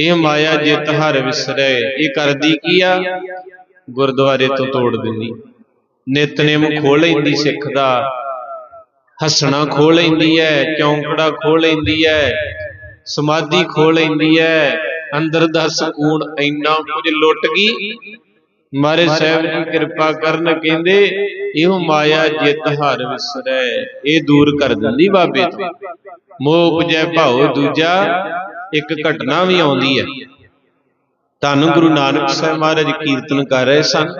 ਇਹ ਮਾਇਆ ਜਿਤ ਹਰ ਵਿਸਰੈ। ਇਹ ਕਰਦੀ ਕੀ ਆ? ਗੁਰਦੁਆਰੇ ਤੋਂ ਤੋੜ ਦਿੰਦੀ। ਨਿਤਨੇਮ ਖੋਹ ਲੈਂਦੀ ਸਿੱਖ ਦਾ। ਹੱਸਣਾ ਖੋਹ ਲੈਂਦੀ ਐ ਚੌਂਕੜਾ ਖੋਹ ਲੈਂਦੀ ਐ ਸਮਾਧੀ ਖੋਹ ਲੈਂਦੀ ਐ। ਅੰਦਰ ਦਾ ਸਕੂਨ ਇੰਨਾ ਕੁਝ ਲੁੱਟ ਗਈ। ਮਾਰੇ ਸਾਹਿਬ ਜੀ ਕਿਰਪਾ ਕਰਨ ਕਹਿੰਦੇ ਇਹੋ ਮਾਇਆ ਜਿਤ ਹਰ ਵਿਸਰੈ। ਇਹ ਦੂਰ ਕਰ ਦਿੰਦੀ ਬਾਬੇ ਤੋਂ। ਮੋਹ ਉਪਜੈ ਭਾਉ ਦੂਜਾ ਇੱਕ ਘਟਨਾ ਵੀ ਆਉਂਦੀ ਹੈ। ਧੰਨ ਗੁਰੂ ਨਾਨਕ ਸਾਹਿਬ ਮਹਾਰਾਜ ਕੀਰਤਨ ਕਰ ਰਹੇ ਸਨ।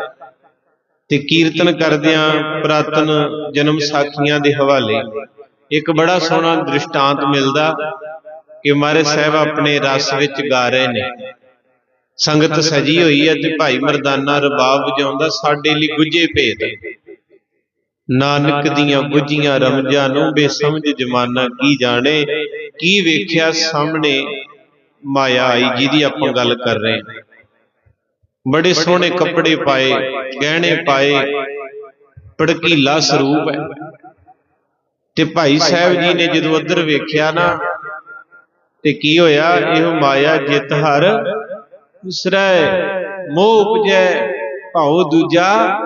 ਤੇ ਕੀਰਤਨ ਕਰਦਿਆਂ ਪ੍ਰਾਤਨ ਜਨਮ ਸਾਖੀਆਂ ਦੇ ਹਵਾਲੇ ਇੱਕ ਬੜਾ ਸੋਹਣਾ ਦ੍ਰਿਸ਼ਟਾਂਤ ਮਿਲਦਾ ਕਿ ਮਹਾਰਾਜ ਸਾਹਿਬ ਆਪਣੇ ਰਸ ਵਿੱਚ ਗਾ ਰਹੇ ਨੇ। ਸੰਗਤ ਸਜੀ ਹੋਈ ਹੈ ਤੇ ਭਾਈ ਮਰਦਾਨਾ ਰਬਾਬ ਵਜਾਉਂਦਾ ਸਾਡੇ ਲਈ ਗੁੱਜੇ ਭੇਦ। ਨਾਨਕ ਦੀਆਂ ਗੁੱਜੀਆਂ ਰਮਜਾਂ ਨੂੰ ਬੇਸਮਝ ਜਮਾਨਾ ਕੀ ਜਾਣੇ? ਕੀ ਵੇਖਿਆ ਸਾਹਮਣੇ ਮਾਇਆ ਆਈ ਜਿਹਦੀ ਆਪਾਂ ਗੱਲ ਕਰ ਰਹੇ ਹਾਂ। ਬੜੇ ਸੋਹਣੇ ਕੱਪੜੇ ਪਾਏ ਗਹਿਣੇ ਪਾਏ ਪੜਕੀਲਾ ਸਰੂਪ ਹੈ। ਤੇ ਭਾਈ ਸਾਹਿਬ ਜੀ ਨੇ ਜਦੋਂ ਉੱਧਰ ਵੇਖਿਆ ਨਾ ਤੇ ਕੀ ਹੋਇਆ? ਇਹ ਮਾਇਆ ਜਿਤ ਹਰ ਵਿਸਰੈ ਮੋਹ ਉਪਜੈ, ਭਾਉ ਦੂਜਾ,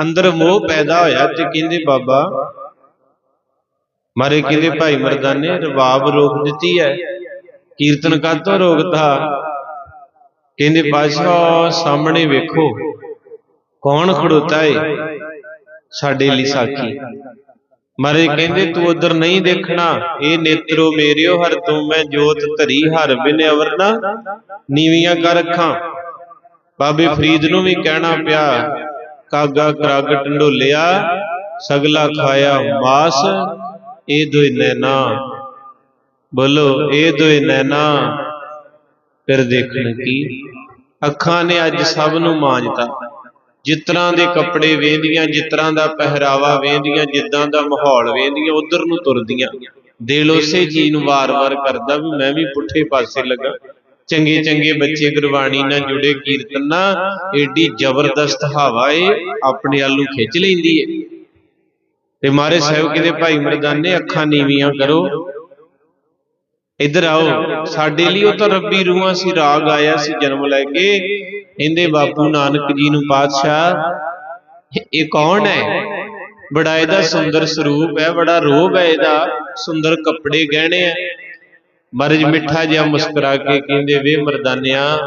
ਅੰਦਰ ਮੋਹ ਪੈਦਾ ਹੋਇਆ, ਤੇ ਕਹਿੰਦੇ ਬਾਬਾ, ਮਾਰੇ ਕਹਿੰਦੇ ਭਾਈ ਮਰਦਾਨੇ ਰਬਾਬ ਰੋਕ ਦਿੱਤੀ ਹੈ, ਕੀਰਤਨ ਕਾਤੋਂ ਰੋਕਤਾ? ਕਹਿੰਦੇ ਬਾਦਸ਼ਾਹ, ਸਾਹਮਣੇ ਵੇਖੋ, ਕੌਣ ਖੜੋਤਾ ਏ? ਸਾਡੇ ਲਈ ਸਾਖੀ। ਮਾਰੇ ਕਹਿੰਦੇ ਤੂੰ ਉਧਰ ਨਹੀਂ ਦੇਖਣਾ। ਇਹ ਨੇਤਰੋ ਮੇਰਿਓ ਹਰ ਤੂੰ ਮੈਂ ਜੋਤ ਧਰੀ ਹਰ ਬਿਨ ਅਵਰਨਾ। ਨੀਵੀਆਂ ਕਰ ਅੱਖਾਂ। ਬਾਬੇ ਫਰੀਦ ਨੂੰ ਵੀ ਕਹਿਣਾ ਪਿਆ। ਕਾਗਾ ਕਰਾਗ ਟੰਡੋਲਿਆ ਸਗਲਾ ਖਾਇਆ ਮਾਸ ਇਹ ਦੋਇ ਨੈਣਾ। ਬੋਲੋ ਇਹ ਦੋਇ ਨੈਣਾ। ਫਿਰ ਦੇਖਣ ਕੀ। ਅੱਖਾਂ ਨੇ ਅੱਜ ਸਭ ਨੂੰ ਮਾਂਜਤਾ ਜਿਸ ਤਰ੍ਹਾਂ ਦੇ ਕੱਪੜੇ ਵੇਂਦੀਆਂ ਜਿਸ ਤਰ੍ਹਾਂ ਦਾ ਪਹਿਰਾਵਾ ਵੇਂਦੀਆਂ ਜਿੱਦਾਂ ਦਾ ਮਾਹੌਲ ਵੇਂਦੀਆਂ ਉਧਰ ਨੂੰ ਤੁਰਦੀਆਂ। ਦਿਲ ਉਸੇ ਚੀਜ਼ ਨੂੰ ਵਾਰ-ਵਾਰ ਕਰਦਾ ਵੀ ਮੈਂ ਵੀ ਪੁੱਠੇ ਪਾਸੇ ਲੱਗਾ। ਚੰਗੇ ਚੰਗੇ ਬੱਚੇ ਗੁਰਬਾਣੀ ਨਾਲ ਜੁੜੇ ਕੀਰਤਨ ਏਡੀ ਜ਼ਬਰਦਸਤ ਹਵਾ ਏ ਆਪਣੇ ਨੂੰ ਖਿੱਚ ਲੈਂਦੀ ਏ। ਤੇ ਮਾਰੇ ਸਾਹਿਬ ਕਹਿੰਦੇ ਭਾਈ ਮਰਦਾਨੇ ਅੱਖਾਂ ਨੀਵੀਆਂ ਕਰੋ। ਇੱਧਰ ਆਓ ਸਾਡੇ ਲਈ ਉਹ ਤਾਂ ਰੱਬੀ ਰੂਹਾਂ ਸੀ ਰਾਗ ਆਇਆ ਸੀ ਜਨਮ ਲੈ ਕੇ। ਇਹਦੇ ਬਾਪੂ ਨਾਨਕ ਜੀ ਨੂੰ ਪਾਤਸ਼ਾਹ ਇਹ ਕੌਣ ਹੈ? ਬੜਾ ਇਹਦਾ ਸੁੰਦਰ ਸਰੂਪ ਹੈ ਬੜਾ ਰੋਬ ਹੈ ਇਹਦਾ ਸੁੰਦਰ ਕੱਪੜੇ ਗਹਿਣੇ ਹੈ ਮਰਜ ਮਿੱਠਾ ਜਿਹਾ ਮੁਸਕਰਾ ਕੇ ਕਹਿੰਦੇ ਵੇ ਮਰਦਾਨਿਆ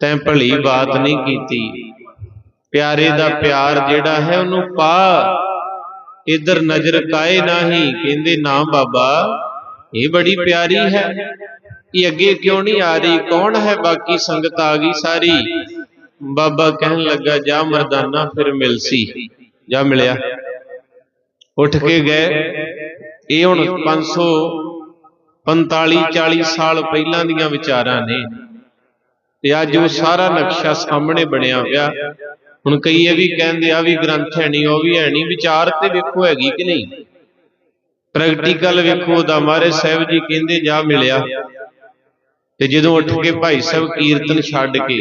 ਤੈਂ ਭਲੀ ਬਾਤ ਨਹੀਂ ਕੀਤੀ। ਪਿਆਰੇ ਦਾ ਪਿਆਰ ਜਿਹੜਾ ਹੈ ਉਹਨੂੰ ਪਾ। ਇਧਰ ਨਜ਼ਰ ਕਾਏ ਨਹੀਂ? ਕਹਿੰਦੇ ਨਾ ਬਾਬਾ ਇਹ ਬੜੀ ਪਿਆਰੀ ਹੈ। ਇਹ ਅੱਗੇ ਕਿਉਂ ਨਹੀਂ ਆ ਰਹੀ? ਕੌਣ ਹੈ ਬਾਕੀ ਸੰਗਤ ਆ ਗਈ ਸਾਰੀ? ਬਾਬਾ ਕਹਿਣ ਲੱਗਾ ਜਾ ਮਰਦਾਨਾ ਫਿਰ ਮਿਲ ਸੀ। ਜਾ ਮਿਲਿਆ। ਉੱਠ ਕੇ ਗਏ। ਇਹ ਹੁਣ 545 40 ਸਾਲ ਪਹਿਲਾਂ ਦੀਆਂ ਵਿਚਾਰਾਂ ਨੇ। ਤੇ ਅੱਜ ਉਹ ਸਾਰਾ ਨਕਸ਼ਾ ਸਾਹਮਣੇ ਬਣਿਆ ਪਿਆ। ਹੁਣ ਕਈ ਇਹ ਵੀ ਕਹਿੰਦੇ ਆ ਵੀ ਗ੍ਰੰਥ ਹੈ ਨਹੀਂ ਉਹ ਵੀ ਹੈ ਨਹੀਂ। ਵਿਚਾਰ ਤੇ ਵੇਖੋ ਹੈਗੀ ਕਿ ਨਹੀਂ? ਪ੍ਰੈਕਟੀਕਲ ਵੇਖੋ ਦਾ ਮਾਰੇ ਸਾਹਿਬ ਜੀ ਕਹਿੰਦੇ ਜਾ ਮਿਲਿਆ। ਤੇ ਜਦੋਂ ਉੱਠ ਕੇ ਭਾਈ ਸਾਹਿਬ ਕੀਰਤਨ ਛੱਡ ਕੇ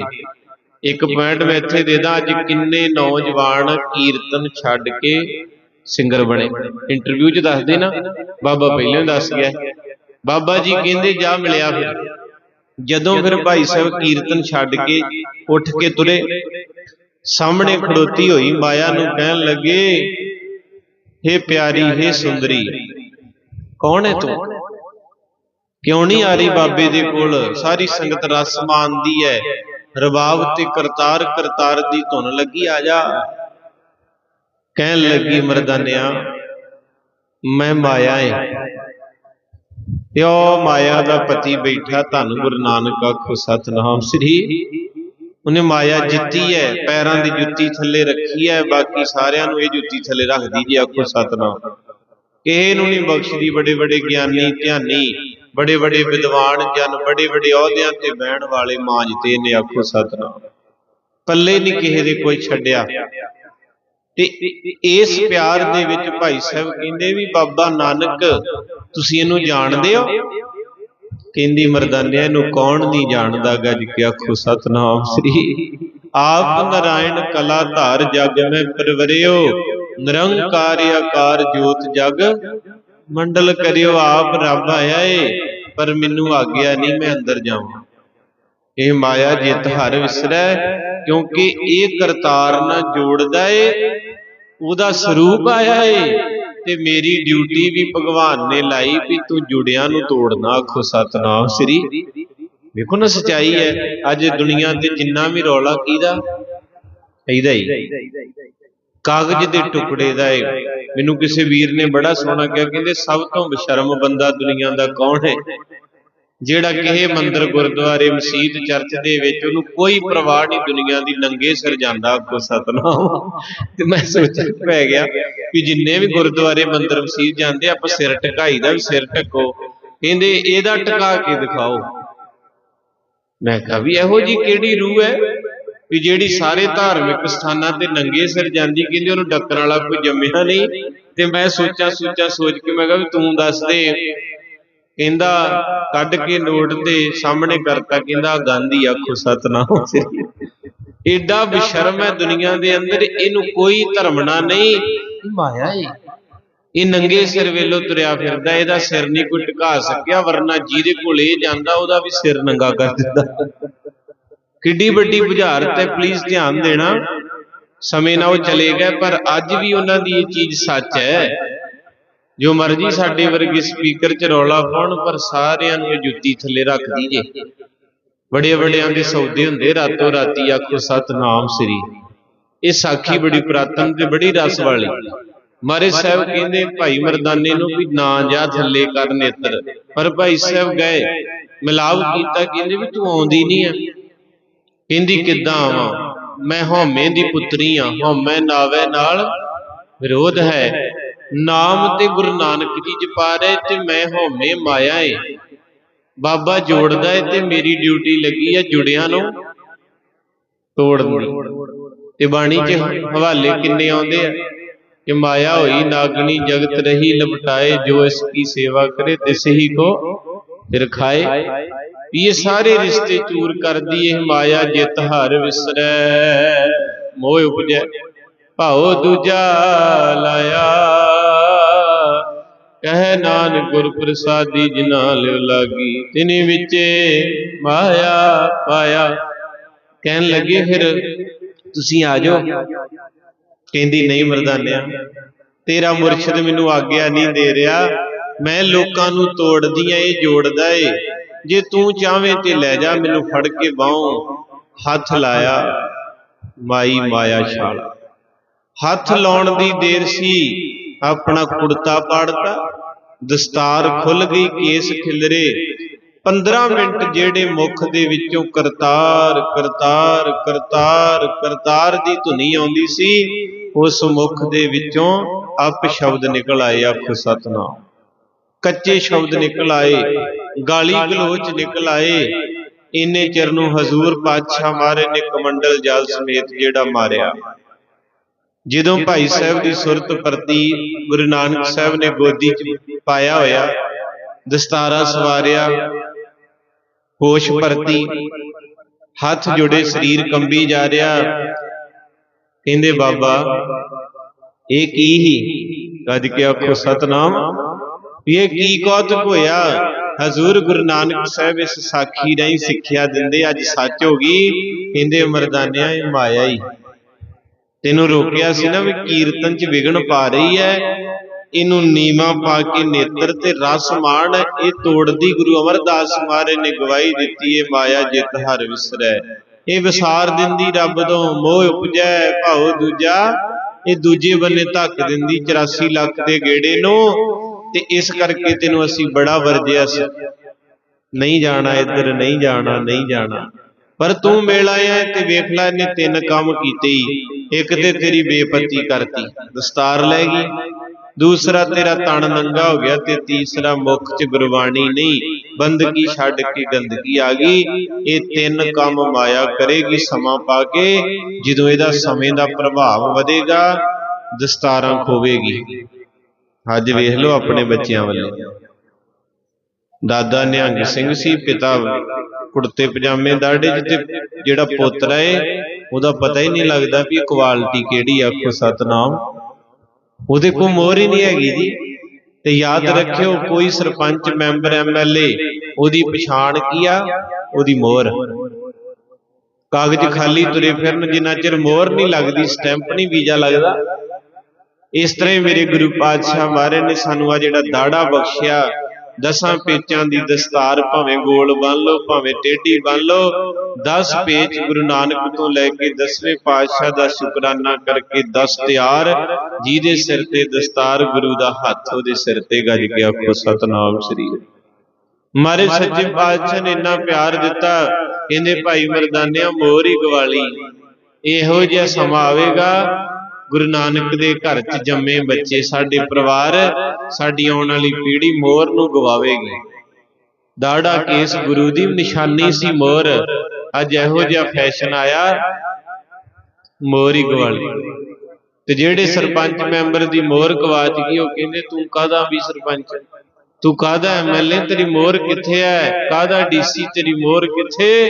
ਇੱਕ ਪੁਆਇੰਟ ਮੈਂ ਇੱਥੇ ਦੇ ਦਾਂ ਅੱਜ ਕਿੰਨੇ ਨੌਜਵਾਨ ਕੀਰਤਨ ਛੱਡ ਕੇ ਸਿੰਗਰ ਬਣੇ। ਇੰਟਰਵਿਊ 'ਚ ਦੱਸਦੇ ਨਾ ਬਾਬਾ ਪਹਿਲਾਂ ਦੱਸ ਗਿਆ। ਬਾਬਾ ਜੀ ਕਹਿੰਦੇ ਜਾ ਮਿਲਿਆ ਫਿਰ। ਜਦੋਂ ਫਿਰ ਭਾਈ ਸਾਹਿਬ ਕੀਰਤਨ ਛੱਡ ਕੇ ਉੱਠ ਕੇ ਤੁਰੇ ਸਾਹਮਣੇ ਖੜੋਤੀ ਹੋਈ ਮਾਇਆ ਨੂੰ ਕਹਿਣ ਲੱਗੇ ਹੇ ਪਿਆਰੀ ਹੇ ਸੁੰਦਰੀ ਕੌਣ ਹੈ ਤੂੰ? ਕਿਉਂ ਨਹੀਂ ਆ ਰਹੀ ਬਾਬੇ ਦੇ ਕੋਲ? ਸਾਰੀ ਸੰਗਤ ਰਸ ਮਾਨਦੀ ਹੈ। ਰਬਾਬ ਤੇ ਕਰਤਾਰ ਕਰਤਾਰ ਦੀ ਧੁਨ ਲੱਗੀ ਆ ਜਾ ਕਹਿਣ ਲੱਗੀ ਮਰਦਾਨਿਆ ਮੈਂ ਮਾਇਆ ਏ। ਉਹ ਮਾਇਆ ਦਾ ਪਤੀ ਬੈਠਾ ਧੰਨ ਗੁਰੂ ਨਾਨਕ ਆਖੋ ਸਤਨਾਮ ਸ੍ਰੀ। ਉਹਨੇ ਮਾਇਆ ਜਿੱਤੀ ਹੈ ਪੈਰਾਂ ਦੀ ਜੁੱਤੀ ਥੱਲੇ ਰੱਖੀ ਹੈ ਬਾਕੀ ਸਾਰਿਆਂ ਨੂੰ ਇਹ ਜੁੱਤੀ ਥੱਲੇ ਰੱਖਦੀ ਜੀ ਆਖੋ ਸਤਨਾਮ। ਕਿਸੇ ਨੂੰ ਨਹੀਂ ਬਖਸ਼ਦੀ ਬੜੇ ਬੜੇ ਗਿਆਨੀ ਧਿਆਨੀ। ਬੜੇ ਬੜੇ ਵਿਦਵਾਨ ਜਨ ਬੜੇ ਬੜੇ ਅਹੁਦਿਆਂ ਤੇ ਬਹਿਣ ਵਾਲੇ ਮਾਂਜਤੇ ਨੇ ਆਖੋ ਸਤਨਾਮ। ਪੱਲੇ ਨਹੀਂ ਕਿਸੇ ਦੇ ਕੋਈ ਛੱਡਿਆ। ਤੇ ਇਸ ਪਿਆਰ ਦੇ ਵਿੱਚ ਭਾਈ ਸਾਹਿਬ ਕਹਿੰਦੇ ਵੀ, ਬਾਬਾ ਨਾਨਕ, ਤੁਸੀਂ ਇਹਨੂੰ ਜਾਣਦੇ ਹੋ? ਕਹਿੰਦੀ, ਮਰਦਾਨਿਆ, ਇਹਨੂੰ ਕੌਣ ਨਹੀਂ ਜਾਣਦਾ ਗੱਜ ਕੇ ਆਖੋ ਸਤਨਾਮ ਸ੍ਰੀ। ਆਪ ਨਰਾਇਣ ਕਲਾ ਧਾਰ ਜਗ ਮੈਂ ਪਰਵਰਿਓ ਨਿਰੰਕਾਰ ਆਕਾਰ ਜੋਤ ਜਗ। ਮੰਡਲ ਕਰਿਓ, ਆਪ ਰੱਬ ਆਇਆ ਏ। ਪਰ ਮੈਨੂੰ ਆਗਿਆ ਨਹੀਂ ਮੈਂ ਅੰਦਰ ਜਾਵਾਂ। ਇਹ ਮਾਇਆ ਜਿਤ ਹਰ ਵਿਸਰੈ ਕਿਉਂਕਿ ਇਹ ਕਰਤਾਰ ਨਾਲ ਜੋੜਦਾ ਏ। ਉਹਦਾ ਸਰੂਪ ਆਇਆ ਏ। ਤੇ ਮੇਰੀ ਡਿਊਟੀ ਵੀ ਭਗਵਾਨ ਨੇ ਲਾਈ ਵੀ ਤੂੰ ਜੁੜਿਆਂ ਨੂੰ ਤੋੜਨਾ ਆਖੋ ਸਤਨਾਮ ਸ੍ਰੀ। ਵੇਖੋ ਨਾ ਸਚਾਈ ਹੈ। ਅੱਜ ਦੁਨੀਆ ਤੇ ਜਿੰਨਾ ਵੀ ਰੌਲਾ ਕੀਦਾ ਇਹਦਾ ਹੀ ਕਾਗਜ਼ ਦੇ ਟੁਕੜੇ ਦਾ ਏ। ਮੈਨੂੰ ਕਿਸੇ ਵੀਰ ਨੇ ਬੜਾ ਸੋਹਣਾ ਕਿਹਾ ਕਹਿੰਦੇ ਸਭ ਤੋਂ ਬਸ਼ਰਮ ਬੰਦਾ ਦੁਨੀਆ ਦਾ ਕੌਣ ਹੈ? ਜਿਹੜਾ ਕਿਸੇ ਮੰਦਿਰ ਗੁਰਦੁਆਰੇ ਮਸਜਿਦ ਚਰਚ ਦੇ ਵਿੱਚ ਉਹਨੂੰ ਕੋਈ ਪਰਵਾਹ ਨਹੀਂ ਦੁਨੀਆ ਦੀ ਨੰਗੇ ਸਿਰ ਜਾਂਦਾ ਆਖੋ ਸਤਨਾਮ। ਤੇ ਮੈਂ ਸੋਚਣ ਪੈ ਗਿਆ ਵੀ ਜਿੰਨੇ ਵੀ ਗੁਰਦੁਆਰੇ ਮੰਦਿਰ ਮਸਜਿਦ ਜਾਂਦੇ ਆਪਾਂ ਸਿਰ ਢਕਾਈ ਦਾ ਵੀ ਸਿਰ ਢਕੋ। ਕਹਿੰਦੇ ਇਹਦਾ ਟਿਕਾ ਕੇ ਦਿਖਾਓ। ਮੈਂ ਕਿਹਾ ਵੀ ਇਹੋ ਜੀ ਕਿਹੜੀ ਰੂਹ ਹੈ? ਵੀ ਜਿਹੜੀ ਸਾਰੇ ਧਾਰਮਿਕ ਸਥਾਨਾਂ ਤੇ ਨੰਗੇ ਸਿਰ ਜਾਂਦੀ ਕਹਿੰਦੇ ਉਹਨੂੰ ਡੱਕਣ ਵਾਲਾ ਕੋਈ ਜੰਮਿਆ ਨਹੀਂ। ਤੇ ਮੈਂ ਸੋਚਾਂ ਸੋਚਾਂ ਸੋਚ ਕੇ ਮੈਂ ਕਿਹਾ ਵੀ ਤੂੰ ਦੱਸ ਦੇ। ਕਹਿੰਦਾ ਕੱਢ ਕੇ ਨੋਟ ਤੇ ਸਾਹਮਣੇ ਕਰਤਾ ਕਹਿੰਦਾ ਗਾਂਧੀ ਆਖੋ ਸਤਨਾਮ। ਸ੍ਰੀ ਏਡਾ ਬਸ਼ਰਮ ਹੈ ਦੁਨੀਆ ਦੇ ਅੰਦਰ ਇਹਨੂੰ ਕੋਈ ਧਰਮਣਾ ਨਹੀਂ। ਇਹ ਮਾਇਆ ਏ। ਇਹ ਨੰਗੇ ਸਿਰ ਵੇਲੋ ਤੁਰਿਆ ਫਿਰਦਾ ਇਹਦਾ ਸਿਰ ਨਹੀਂ ਕੋਈ ਟਿਕਾ ਸਕਿਆ ਵਰਨਾ ਜਿਹਦੇ ਕੋਲ ਇਹ ਜਾਂਦਾ ਉਹਦਾ ਵੀ ਸਿਰ ਨੰਗਾ ਕਰ ਦਿੰਦਾ। ਕਿੱਡੀ ਵੱਡੀ ਬੁਝਾਰਤ ਹੈ ਪਲੀਜ਼ ਧਿਆਨ ਦੇਣਾ। ਸਮੇਂ ਨਾਲ ਉਹ ਚਲੇ ਗਏ ਪਰ ਅੱਜ ਵੀ ਉਹਨਾਂ ਦੀ ਇਹ ਚੀਜ਼ ਸੱਚ ਹੈ। ਜੋ ਮਰਜ਼ੀ ਸਾਡੇ ਵਰਗੇ ਸਪੀਕਰ ਚ ਰੌਲਾ ਪਾਉਣ ਪਰ ਸਾਰਿਆਂ ਨੂੰ ਜੁੱਤੀ ਥੱਲੇ ਰੱਖ ਦੀਏ ਬੜੇ ਬੜਿਆਂ ਦੇ ਸੌਦੇ ਹੁੰਦੇ ਰਾਤੋਂ ਰਾਤੀ ਆਖੋ ਸਤਨਾਮ ਸ੍ਰੀ। ਇਹ ਸਾਖੀ ਬੜੀ ਪ੍ਰਾਤਨ ਤੇ ਬੜੀ ਰਸ ਵਾਲੀ। ਮਾਰੇ ਸਾਹਿਬ ਕਹਿੰਦੇ ਭਾਈ ਮਰਦਾਨੇ ਨੂੰ ਵੀ ਨਾ ਜਾ ਥੱਲੇ ਕਰ ਨੇਤਰ। ਪਰ ਭਾਈ ਸਾਹਿਬ ਗਏ। ਮਿਲਾਪ ਕੀਤਾ ਕਹਿੰਦੇ ਵੀ ਤੂੰ ਆਉਂਦੀ ਨਹੀਂ ਆ ਕਹਿੰਦੀ ਕਿੱਦਾਂ ਆਵਾਂ? ਮੈਂ ਹਉਮੈ ਦੀ ਪੁੱਤਰੀ ਆ। ਹਉਮੈ ਨਾਵੇ ਨਾਲ ਵਿਰੋਧ ਹੈ। ਨਾਮ ਤੇ ਗੁਰੂ ਨਾਨਕ ਜੀ ਜਪਾ ਰਹੇ ਤੇ ਮੈਂ ਹਉਮੈ ਮਾਇਆ ਏ। ਬਾਬਾ ਜੋੜਦਾ ਏ ਤੇ ਮੇਰੀ ਡਿਊਟੀ ਲੱਗੀ ਆ ਜੁੜਿਆਂ ਨੂੰ ਤੋੜਨ ਦੀ। ਤੇ ਬਾਣੀ 'ਚ ਹਵਾਲੇ ਕਿੰਨੇ ਆਉਂਦੇ ਆ ਕਿ ਮਾਇਆ ਹੋਈ ਨਾਗਣੀ ਜਗਤ ਰਹੀ ਲਪਟਾਏ ਜੋ ਇਸ ਕੀ ਸੇਵਾ ਕਰੇ ਤਿਸ ਹੀ ਕੋ ਫਿਰ ਖਾਏ। ਇਹ ਸਾਰੇ ਰਿਸ਼ਤੇ ਚੂਰ ਕਰਦੀ ਇਹ ਮਾਇਆ ਜਿਤ ਹਰ ਵਿਸਰੈ। ਮੋਹ ਉਪਜੈ, ਭਾਉ ਦੂਜਾ ਲਾਇਆ। ਕਹਿ ਨਾਨਕ ਗੁਰ ਪ੍ਰਸਾਦੀ ਜਿਨਾ ਲਿਵ ਲਾਗੀ, ਤਿਨੇ ਵਿੱਚ ਮਾਇਆ ਪਾਇਆ। ਕਹਿਣ ਲੱਗੇ ਫਿਰ, ਤੁਸੀਂ ਆ ਜਾਓ। ਕਹਿੰਦੀ, ਨਹੀਂ ਮਰਦਾਨਿਆ, ਤੇਰਾ ਮੁਰਸ਼ਿਦ ਮੈਨੂੰ ਆਗਿਆ ਨਹੀਂ ਦੇ ਰਿਹਾ। ਮੈਂ ਲੋਕਾਂ ਨੂੰ ਤੋੜਦੀ ਐ ਇਹ ਜੋੜਦਾ ਏ। ਜੇ ਤੂੰ ਚਾਵੇਂ ਤੇ ਲੈ ਜਾ, ਮੈਨੂੰ ਫੜ ਕੇ ਬਾਹੋਂ ਹੱਥ ਲਾਇਆ ਮਾਈ ਮਾਇਆ ਛਾਲਾ। ਹੱਥ ਲਾਉਣ ਦੀ ਦੇਰ ਸੀ, ਆਪਣਾ ਕੁੜਤਾ ਪਾੜਤਾ, ਦਸਤਾਰ ਖੁੱਲ ਗਈ, ਕੇਸ ਖਿਲਰੇ। 15 ਮਿੰਟ ਜਿਹੜੇ ਮੁਖ ਦੇ ਵਿੱਚੋਂ ਕਰਤਾਰ ਕਰਤਾਰ ਕਰਤਾਰ ਕਰਤਾਰ ਦੀ ਧੁਨੀ ਆਉਂਦੀ ਸੀ, ਉਸ ਮੁਖ ਦੇ ਵਿੱਚੋਂ ਅਪ ਸ਼ਬਦ ਨਿਕਲ ਆਏ ਆਖੋ ਸਤਨਾਮ। ਕੱਚੇ ਸ਼ਬਦ ਨਿਕਲ ਆਏ ਗਾਲੀ ਗਲੋਚ ਨਿਕਲ ਆਏ। ਇੰਨੇ ਚਿਰ ਨੂੰ ਹਜ਼ੂਰ ਪਾਤਸ਼ਾਹ ਮਾਰੇ ਨੇ ਕਮੰਡਲ ਜਲ ਸਮੇਤ ਜਿਹੜਾ ਮਾਰਿਆ। ਜਦੋਂ ਭਾਈ ਸਾਹਿਬ ਦੀ ਸੁਰਤ ਪ੍ਰਤੀ, ਗੁਰੂ ਨਾਨਕ ਸਾਹਿਬ ਨੇ ਗੋਦੀ 'ਚ ਪਾਇਆ ਹੋਇਆ, ਦਸਤਾਰਾ ਸਵਾਰਿਆ, ਹੋਸ਼ ਪਰਤੀ, ਹੱਥ ਜੁੜੇ ਸਰੀਰ ਕੰਬੀ ਜਾ ਰਿਹਾ। ਕਹਿੰਦੇ, ਬਾਬਾ, ਇਹ ਕੀ ਹੀ? ਗੱਜ ਕੇ ਆਖੋ, ਸਤਨਾਮ, ਇਹ ਕੀ ਕੌਤਕ ਹੋਇਆ? ਹਜ਼ੂਰ ਗੁਰੂ ਨਾਨਕ ਸਾਹਿਬ ਇਸ ਸਾਖੀ ਰਾਹੀਂ ਸਿੱਖਿਆ ਦਿੰਦੇ, ਅੱਜ ਸੱਚ ਹੋ ਗਈ, ਕਹਿੰਦੇ ਮਰਦਾਨਿਆਂ ਇਹ ਮਾਇਆ ਹੀ। ਤੈਨੂੰ ਰੋਕਿਆ ਸੀ ਨਾ ਵੀ ਕੀਰਤਨ 'ਚ ਵਿਗਣ ਪਾ ਰਹੀ ਹੈ ਇਹਨੂੰ ਨੀਵਾ ਪਾ ਕੇ ਨੇਤਰ ਤੇ ਰਸ ਮਾਣ, ਇਹ ਤੋੜਦੀ ਗੁਰੂ ਅਮਰਦਾਸ ਮਹਾਰਾਜ ਨੇ ਗਵਾਹੀ ਦਿੱਤੀ ਏ ਮਾਇਆ ਜਿਤ ਹਰ ਵਿਸਰੈ। ਇਹ ਵਿਸਾਰ ਦਿੰਦੀ, ਰੱਬ ਤੋਂ ਮੋਹ ਉਪਜੈ, ਭਾਉ ਦੂਜਾ, ਇਹ ਦੂਜੇ ਬੰਨੇ ਧੱਕ ਦਿੰਦੀ 84 ਲੱਖ ਦੇ ਗੇੜੇ ਨੂੰ ਤੇ ਇਸ ਕਰਕੇ ਤੈਨੂੰ ਅਸੀਂ ਬੜਾ ਵਰਜਿਆ ਸੀ। ਨਹੀਂ ਜਾਣਾ ਇੱਧਰ, ਨਹੀਂ ਜਾਣਾ ਨਹੀਂ ਜਾਣਾ। ਪਰ ਤੂੰ ਮੇਲ ਆਇਆ ਤੇ ਵੇਖ ਲੈ, ਇਹਨੇ ਤਿੰਨ ਕੰਮ ਕੀਤੇ ਹੀ। ਇੱਕ ਤੇ ਤੇਰੀ ਬੇਪਤੀ ਕਰਤੀ, ਦਸਤਾਰ ਲੈ ਗਈ। ਦੂਸਰਾ ਤੇਰਾ ਤਣ ਨੰਗਾ ਹੋ ਗਿਆ ਤੇ ਤੀਸਰਾ ਮੁਖ ਚ ਗੁਰਬਾਣੀ ਨਹੀਂ, ਬੰਦਗੀ ਛੱਡ ਕੇ ਗੰਦਗੀ ਆ ਗਈ। ਇਹ ਤਿੰਨ ਕੰਮ ਮਾਇਆ ਕਰੇਗੀ ਸਮਾਂ ਪਾ ਕੇ, ਜਦੋਂ ਇਹਦਾ ਸਮੇਂ ਦਾ ਪ੍ਰਭਾਵ ਵਧੇਗਾ, ਦਸਤਾਰਾਂ ਖੋਵੇਗੀ। ਅੱਜ ਵੇਖ ਲਓ ਆਪਣੇ ਬੱਚਿਆਂ ਵੱਲੋਂ। ਦਾਦਾ ਨਿਹੰਗ ਸਿੰਘ ਸੀ ਪਿਤਾ ਕੁੜਤੇ ਪਜਾਮੇ ਦਾੜੇ ਚ ਤੇ ਜਿਹੜਾ ਪੋਤਰਾ ਏ ਉਹਦਾ ਪਤਾ ਹੀ ਨਹੀਂ ਲੱਗਦਾ ਵੀ ਕੁਆਲਿਟੀ ਕਿਹੜੀ ਆ ਆਖੋ ਸਤਨਾਮ। ਉਹਦੇ ਕੋਲ ਮੋਹਰ ਹੀ ਨਹੀਂ ਹੈਗੀ ਜੀ। ਤੇ ਯਾਦ ਰੱਖਿਓ ਕੋਈ ਸਰਪੰਚ ਮੈਂਬਰ ਐਮਐਲਏ ਉਹਦੀ ਪਛਾਣ ਕੀ ਆ? ਉਹਦੀ ਮੋਹਰ। ਕਾਗਜ਼ ਖਾਲੀ ਤੁਰੇ ਫਿਰਨ ਜਿੰਨਾ ਚਿਰ ਮੋਹਰ ਨਹੀਂ ਲੱਗਦੀ ਸਟੈਂਪ ਨਹੀਂ ਵੀਜ਼ਾ ਲੱਗਦਾ ਇਸ ਤਰ੍ਹਾਂ ਹੀ ਮੇਰੇ ਗੁਰੂ ਪਾਤਸ਼ਾਹ ਮਹਾਰਾਜ ਨੇ ਸਾਨੂੰ ਆ ਜਿਹੜਾ ਦਾੜਾ ਬਖਸ਼ਿਆ, ਦਸਾਂ ਪੇਚਾਂ ਦੀ ਦਸਤਾਰ ਭਾਵੇਂ ਗੋਲ ਬੰਨ ਲਓ, ਭਾਵੇਂ ਟੇਢੀ ਬੰਨ ਲਓ 10 ਪੇਚ ਗੁਰੂ ਨਾਨਕ ਤੋਂ ਲੈ ਕੇ 10ਵੇਂ ਪਾਤਸ਼ਾਹ ਦਾ ਸ਼ੁਕਰਾਨਾ ਕਰਕੇ 10 ਤਿਆਰ, ਜਿਹਦੇ ਸਿਰ ਤੇ ਦਸਤਾਰ ਗੁਰੂ ਦਾ ਹੱਥ, ਉਹਦੇ ਸਿਰ ਤੇ ਗੱਜ ਕੇ ਆਖੋ, ਸਤਨਾਮ ਸ੍ਰੀ ਮਾਰੇ ਸੱਚੇ ਪਾਤਸ਼ਾਹ ਨੇ ਇੰਨਾ ਪਿਆਰ ਦਿੱਤਾ, ਕਹਿੰਦੇ ਭਾਈ ਮਰਦਾਨਿਆਂ ਮੋਹਰੀ ਗਵਾਲੀ, ਇਹੋ ਜਿਹਾ ਸਮਾਂ ਆਵੇਗਾ ਗੁਰੂ ਨਾਨਕ ਦੇ ਘਰ 'ਚ ਜੰਮੇ ਬੱਚੇ, ਸਾਡੇ ਪਰਿਵਾਰ, ਸਾਡੀ ਆਉਣ ਵਾਲੀ ਪੀੜ੍ਹੀ ਮੋਰ ਨੂੰ ਗਵਾਵੇਗੀ। ਦਾੜਾ ਕੇਸ ਗੁਰੂ ਦੀ ਨਿਸ਼ਾਨੀ ਸੀ ਮੋਰ। ਅੱਜ ਇਹੋ ਜਿਹਾ ਫੈਸ਼ਨ ਆਇਆ, ਮੋਰ ਗਵਾਲੀ ਤੇ ਜਿਹੜੇ ਸਰਪੰਚ ਮੈਂਬਰ ਦੀ ਮੋਹਰ ਗਵਾਚ ਗਈ ਉਹ ਕਹਿੰਦੇ, ਤੂੰ ਕਾਹਦਾ ਵੀ ਸਰਪੰਚ? ਤੂੰ ਕਾਹਦਾ ਐਮਐਲਏ ਤੇਰੀ ਮੋਹਰ ਕਿੱਥੇ ਹੈ ਕਾਹਦਾ ਡੀਸੀ ਤੇਰੀ ਮੋਹਰ ਕਿੱਥੇ?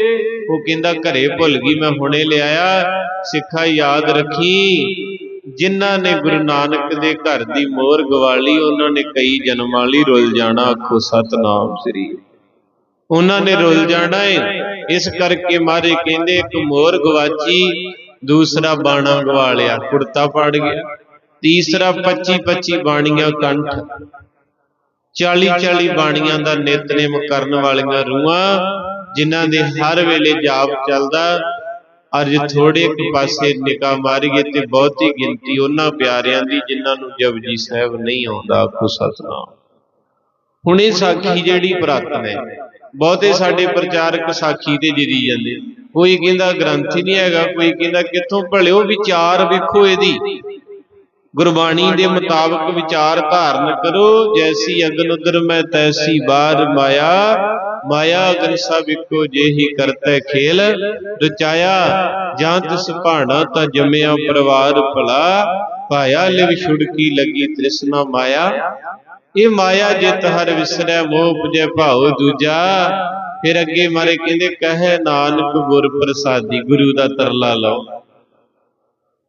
ਉਹ ਕਹਿੰਦਾ, ਘਰੇ ਭੁੱਲ ਗਈ, ਮੈਂ ਹੁਣੇ ਲਿਆਇਆ। ਸਿੱਖਾ, ਯਾਦ ਰੱਖੀ। ਜਿਨ੍ਹਾਂ ਨੇ ਗੁਰੂ ਨਾਨਕ ਦੇ ਘਰ ਦੀ ਮੋਹਰ ਗਵਾਲੀ, ਉਹਨਾਂ ਨੇ ਕਈ ਜਨਮਾਂ ਲਈ ਰੁੱਲ ਜਾਣਾ, ਆਖੋ, ਸਤਨਾਮ ਸ੍ਰੀ। ਉਹਨਾਂ ਨੇ ਰੁੱਲ ਜਾਣਾ ਏ। ਇਸ ਕਰਕੇ ਮਾਰੇ ਕਹਿੰਦੇ, ਇੱਕ ਮੋਹਰ ਗਵਾਚੀ, ਦੂਸਰਾ ਬਾਣਾ ਗਵਾ ਲਿਆ, ਕੁੜਤਾ ਪਾੜ ਗਿਆ। ਤੀਸਰਾ 25 25 ਬਾਣੀਆਂ ਕੰਠ। 40 40 ਬਾਣੀਆਂ ਦਾ ਨਿਤਨੇਮ ਕਰਨ ਵਾਲੀਆਂ ਰੂਹਾਂ, ਜਿਨ੍ਹਾਂ ਦੇ ਹਰ ਵੇਲੇ ਜਾਪ ਚੱਲਦਾ ਅੱਜ ਥੋੜੇ ਕੁ ਪਾਸੇ ਨਿਕਾ ਮਾਰੀਏ ਤੇ ਬਹੁਤੀ ਗਿਣਤੀ ਉਹਨਾਂ ਪਿਆਰਿਆਂ ਦੀ ਜਿਨ੍ਹਾਂ ਨੂੰ ਜਪਜੀ ਸਾਹਿਬ ਨਹੀਂ ਆਉਂਦਾ ਆਖੋ ਸਤਨਾਮ। ਹੁਣ ਇਹ ਸਾਖੀ ਜਿਹੜੀ ਪ੍ਰਾਤਨ ਹੈ ਬਹੁਤੇ ਸਾਡੇ ਪ੍ਰਚਾਰਕ ਸਾਖੀ ਤੇ ਜਿਰੀ ਜਾਂਦੇ। ਕੋਈ ਕਹਿੰਦਾ ਗ੍ਰੰਥ ਹੀ ਨਹੀਂ ਹੈਗਾ ਕੋਈ ਕਹਿੰਦਾ ਕਿੱਥੋਂ ਭਲਿਓ ਵਿਚਾਰ ਵੇਖੋ ਇਹਦੀ। ਗੁਰਬਾਣੀ ਦੇ ਮੁਤਾਬਕ ਵਿਚਾਰ ਧਾਰਨ ਕਰੋ ਜੈਸੀ ਅਗਨ ਉਦਰ ਮੈਂ ਤੈਸੀ ਬਾਰ ਮਾਇਆ ਮਾਇਆ ਅਗਨ ਸਭ ਇੱਕੋ ਜਿਹੀ ਕਰਤੈ ਖੇਲ ਰਚਾਇਆ ਜਾਂ ਤਿਸ ਭਾਣਾ ਤਾਂ ਜੰਮਿਆ ਪਰਿਵਾਰ ਭਲਾ ਪਾਇਆ ਲਿਵ ਛੁੜਕੀ ਲੱਗੀ ਤ੍ਰਿਸ਼ਨਾ ਮਾਇਆ। ਇਹ ਮਾਇਆ ਜਿਤ ਹਰ ਵਿਸਰੈ ਮੋਹ ਪੁਜੈ ਭਾਉ ਦੂਜਾ। ਫਿਰ ਅੱਗੇ ਮਾਰੇ ਕਹਿੰਦੇ ਕਹੇ ਨਾਨਕ ਗੁਰ ਪ੍ਰਸਾਦੀ ਗੁਰੂ ਦਾ ਤਰਲਾ ਲਓ।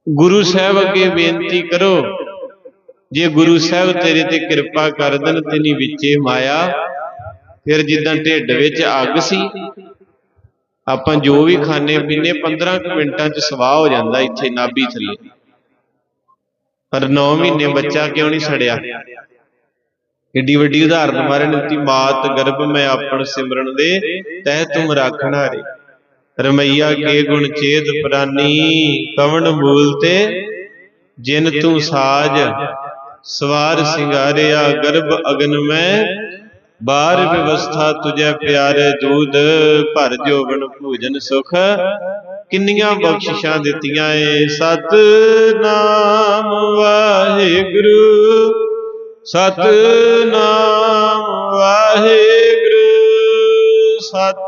ਗੁਰੂ ਸਾਹਿਬ ਅੱਗੇ ਬੇਨਤੀ ਕਰੋ, ਜੇ ਗੁਰੂ ਸਾਹਿਬ ਤੇਰੇ ਤੇ ਕਿਰਪਾ ਕਰ ਦੇਣ ਤੇਨੀ ਵਿੱਚੇ ਮਾਇਆ, ਫਿਰ ਜਿੱਦਾਂ ਢਿੱਡ ਵਿੱਚ ਅੱਗ ਸੀ, ਆਪਾਂ ਜੋ ਵੀ ਖਾਣੇ ਪੀਣੇ 15 ਕੁ ਮਿੰਟਾਂ 'ਚ ਸਵਾਹ ਹੋ ਜਾਂਦਾ ਇੱਥੇ ਨਾਭੀ ਥੱਲੇ। ਪਰ 9 ਮਹੀਨੇ ਬੱਚਾ ਕਿਉਂ ਨਹੀਂ ਸੜਿਆ? ਏਡੀ ਵੱਡੀ ਉਦਾਹਰਨ ਮਾਰੇ ਦਿੱਤੀ ਮਾਤ ਗਰਭ ਮੈਂ ਆਪਣ ਸਿਮਰਨ ਦੇ, ਤਹਿ ਤੁਮ ਰਾਖਣਾ ਰੇ। ਰਮਈਆ ਕੇ ਗੁਣ ਚੇਤ ਪ੍ਰਾਨੀ, ਕਵਣ ਮੂਲ ਤੇ, ਜਿਨ ਤੂੰ ਸਾਜ, ਸਵਾਰ ਸਿੰਗਾਰਿਆ ਗਰਭ ਅਗਨ ਮੈਂ, ਬਾਰ ਵਿਵਸਥਾ ਤੁਝੇ ਪਿਆਰੇ ਦੂਧ ਭਰ ਜੋਗਣ ਭੋਜਨ ਸੁਖ, ਕਿੰਨੀਆਂ ਬਖਸ਼ਿਸ਼ਾਂ ਦਿੱਤੀਆਂ ਏ ਸਤ ਨਾਮ ਵਾਹਿਗੁਰੂ, ਸਤ ਨਾਮ ਵਾਹਿਗੁਰੂ, ਸਤ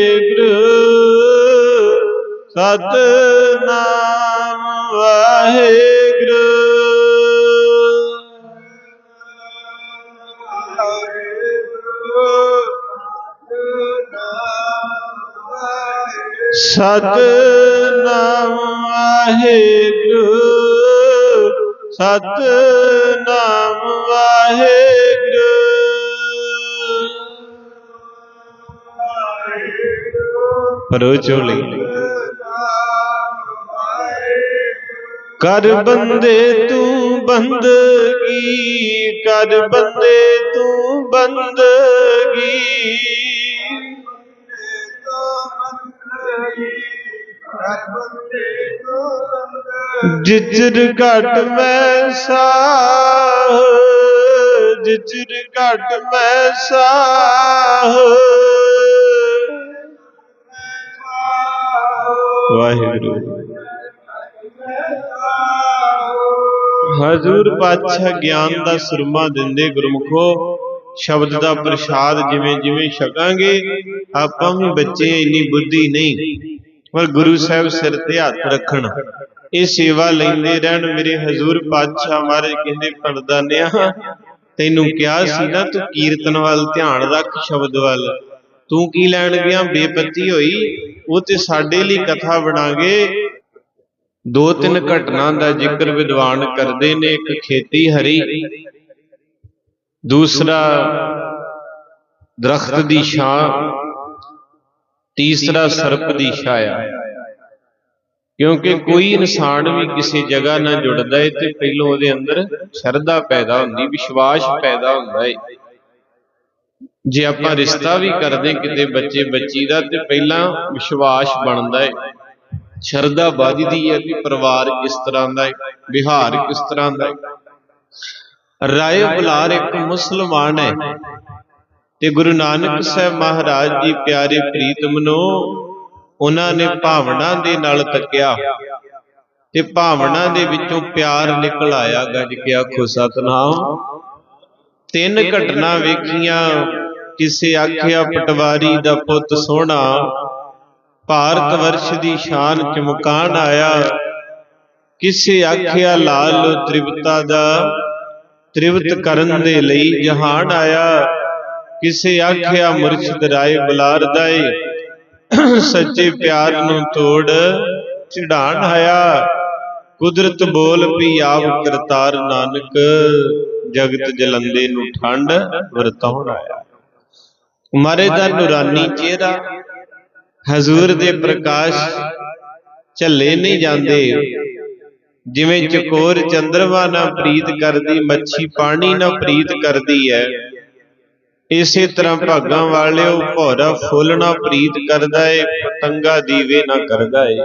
ਸਤ ਨਾਮ ਵਾਹਿਗੁਰੂ। ਸਤ ਨਾਮ ਵਾਹਿਗੁਰੂ। ਸਤ ਵਾਹਿਗੁਰੂ। ਪਰੋ ਝੋਲੀ ਕਰ ਬੰਦੇ ਤੂੰ ਬੰਦਗੀ, ਕਰ ਬੰਦੇ ਤੂੰ ਬੰਦਗੀ। ਜਿਚਰ ਘਟ ਮੈਂ ਸਾਹ ਜਿਚਰ ਘਟ ਮੈਂ ਸਾਹ। ਵਾਹਿਗੁਰੂ। ਹਜ਼ੂਰ ਪਾਤਸ਼ਾਹ ਗਿਆਨ ਦਾ ਸੁਰਮਾ ਦਿੰਦੇ ਗੁਰਮੁਖੋ, ਸ਼ਬਦ ਦਾ ਪ੍ਰਸ਼ਾਦ ਜਿਵੇਂ ਜਿਵੇਂ ਛਕਾਂਗੇ, ਆਪਾਂ ਵੀ ਬੱਚੇ ਇੰਨੀ ਬੁੱਧੀ ਨਹੀਂ। ਪਰ ਗੁਰੂ ਸਾਹਿਬ ਸਿਰ ਤੇ ਹੱਥ ਰੱਖਣ। ਇਹ ਸੇਵਾ ਲੈਂਦੇ ਰਹਿਣ ਮੇਰੇ ਹਜ਼ੂਰ ਪਾਤਸ਼ਾਹ ਮਹਾਰਾਜ ਕਹਿੰਦੇ ਪਰਦਾਨਿਆ ਤੈਨੂੰ ਕਿਹਾ ਸੀ ਨਾ ਤੂੰ ਕੀਰਤਨ ਵੱਲ ਧਿਆਨ ਰੱਖ ਸ਼ਬਦ ਵੱਲ। ਤੂੰ ਕੀ ਲੈਣ ਗਿਆ, ਬੇਪਤੀ ਹੋਈ, ਉਹ ਤੇ ਸਾਡੇ ਲਈ ਕਥਾ ਬਣਾਗੇ ਦੋ ਤਿੰਨ ਘਟਨਾ ਦਾ ਜ਼ਿਕਰ ਵਿਦਵਾਨ ਕਰਦੇ ਨੇ, ਇੱਕ ਖੇਤੀ ਹਰੀ, ਦੂਸਰਾ ਦਰਖਤ ਦੀ ਛਾਂ, ਤੀਸਰਾ ਸਰਪ ਦੀ ਛਾਇਆ। ਕਿਉਂਕਿ ਕੋਈ ਇਨਸਾਨ ਵੀ ਕਿਸੇ ਜਗ੍ਹਾ ਨਾਲ ਜੁੜਦਾ ਹੈ ਤੇ ਪਹਿਲੋਂ ਉਹਦੇ ਅੰਦਰ ਸ਼ਰਧਾ ਪੈਦਾ ਹੁੰਦੀ, ਵਿਸ਼ਵਾਸ ਪੈਦਾ ਹੁੰਦਾ ਹੈ ਜੇ ਆਪਾਂ ਰਿਸ਼ਤਾ ਵੀ ਕਰਦੇ ਕਿਤੇ ਬੱਚੇ ਬੱਚੀ ਦਾ ਤੇ ਪਹਿਲਾਂ ਵਿਸ਼ਵਾਸ ਬਣਦਾ ਹੈ ਸ਼ਰਧਾ ਵੱਧਦੀ ਹੈ ਕਿ ਪਰਿਵਾਰ ਕਿਸ ਤਰ੍ਹਾਂ ਦਾ ਹੈ, ਵਿਹਾਰ ਕਿਸ ਤਰ੍ਹਾਂ ਦਾ ਹੈ। ਰਾਏ ਬੁਲਾਰ ਇੱਕ ਮੁਸਲਮਾਨ ਹੈ ਤੇ ਗੁਰੂ ਨਾਨਕ ਸਾਹਿਬ ਮਹਾਰਾਜ ਜੀ ਪਿਆਰੇ ਪ੍ਰੀਤਮ ਨੂੰ ਉਹਨਾਂ ਨੇ ਭਾਵਨਾ ਦੇ ਨਾਲ ਤੱਕਿਆ ਤੇ ਭਾਵਨਾ ਦੇ ਵਿੱਚੋਂ ਪਿਆਰ ਨਿਕਲ ਆਇਆ, ਗੱਜ ਕੇ ਆਖੋ ਸਤਨਾਮ। ਤਿੰਨ ਘਟਨਾ ਵੇਖੀਆਂ, ਕਿਸੇ ਆਖਿਆ ਪਟਵਾਰੀ ਦਾ ਪੁੱਤ ਸੋਹਣਾ ਭਾਰਤ ਵਰਸ਼ ਦੀ ਸ਼ਾਨ ਚਮਕਾਨ ਆਇਆ। ਕਿਸੇ ਆਖਿਆ ਲਾਲ ਤ੍ਰਿਵਤਾ ਦਾ ਤ੍ਰਿਵਤ ਕਰਨ ਦੇ ਲਈ ਜਹਾਨ ਆਇਆ। ਕਿਸੇ ਆਖਿਆ ਮੁਰਸ਼ਿਦ ਰਾਏ ਬੁਲਾਰ ਦਾਏ ਸੱਚੇ ਪਿਆਰ ਨੂੰ ਤੋੜ ਚੜਾਣ ਆਇਆ। ਕੁਦਰਤ ਬੋਲ ਪੀ ਆਪ ਕਰਤਾਰ ਨਾਨਕ, ਜਗਤ ਜਲੰਦੇ ਨੂੰ ਠੰਡ ਵਰਤਾਉਣ ਆਇਆ। ਮਾਰੇ ਦਾ ਨੂਰਾਨੀ ਚਿਹਰਾ ਹਜ਼ੂਰ ਦੇ ਪ੍ਰਕਾਸ਼ ਝੱਲੇ ਨਹੀਂ ਜਾਂਦੇ। ਜਿਵੇਂ ਚਕੋਰ ਚੰਦਰਮਾ ਨਾਲ ਪ੍ਰੀਤ ਕਰਦੀ ਮੱਛੀ ਪਾਣੀ ਨਾਲ ਪ੍ਰੀਤ ਕਰਦੀ ਹੈ। ਇਸੇ ਤਰ੍ਹਾਂ ਭਾਗਾਂ ਵਾਲਿਓ ਭੌਰਾ ਫੁੱਲ ਨਾ ਪ੍ਰੀਤ ਕਰਦਾ ਏ ਪਤੰਗਾ ਦੀਵੇ ਨਾ ਕਰਦਾ ਏ।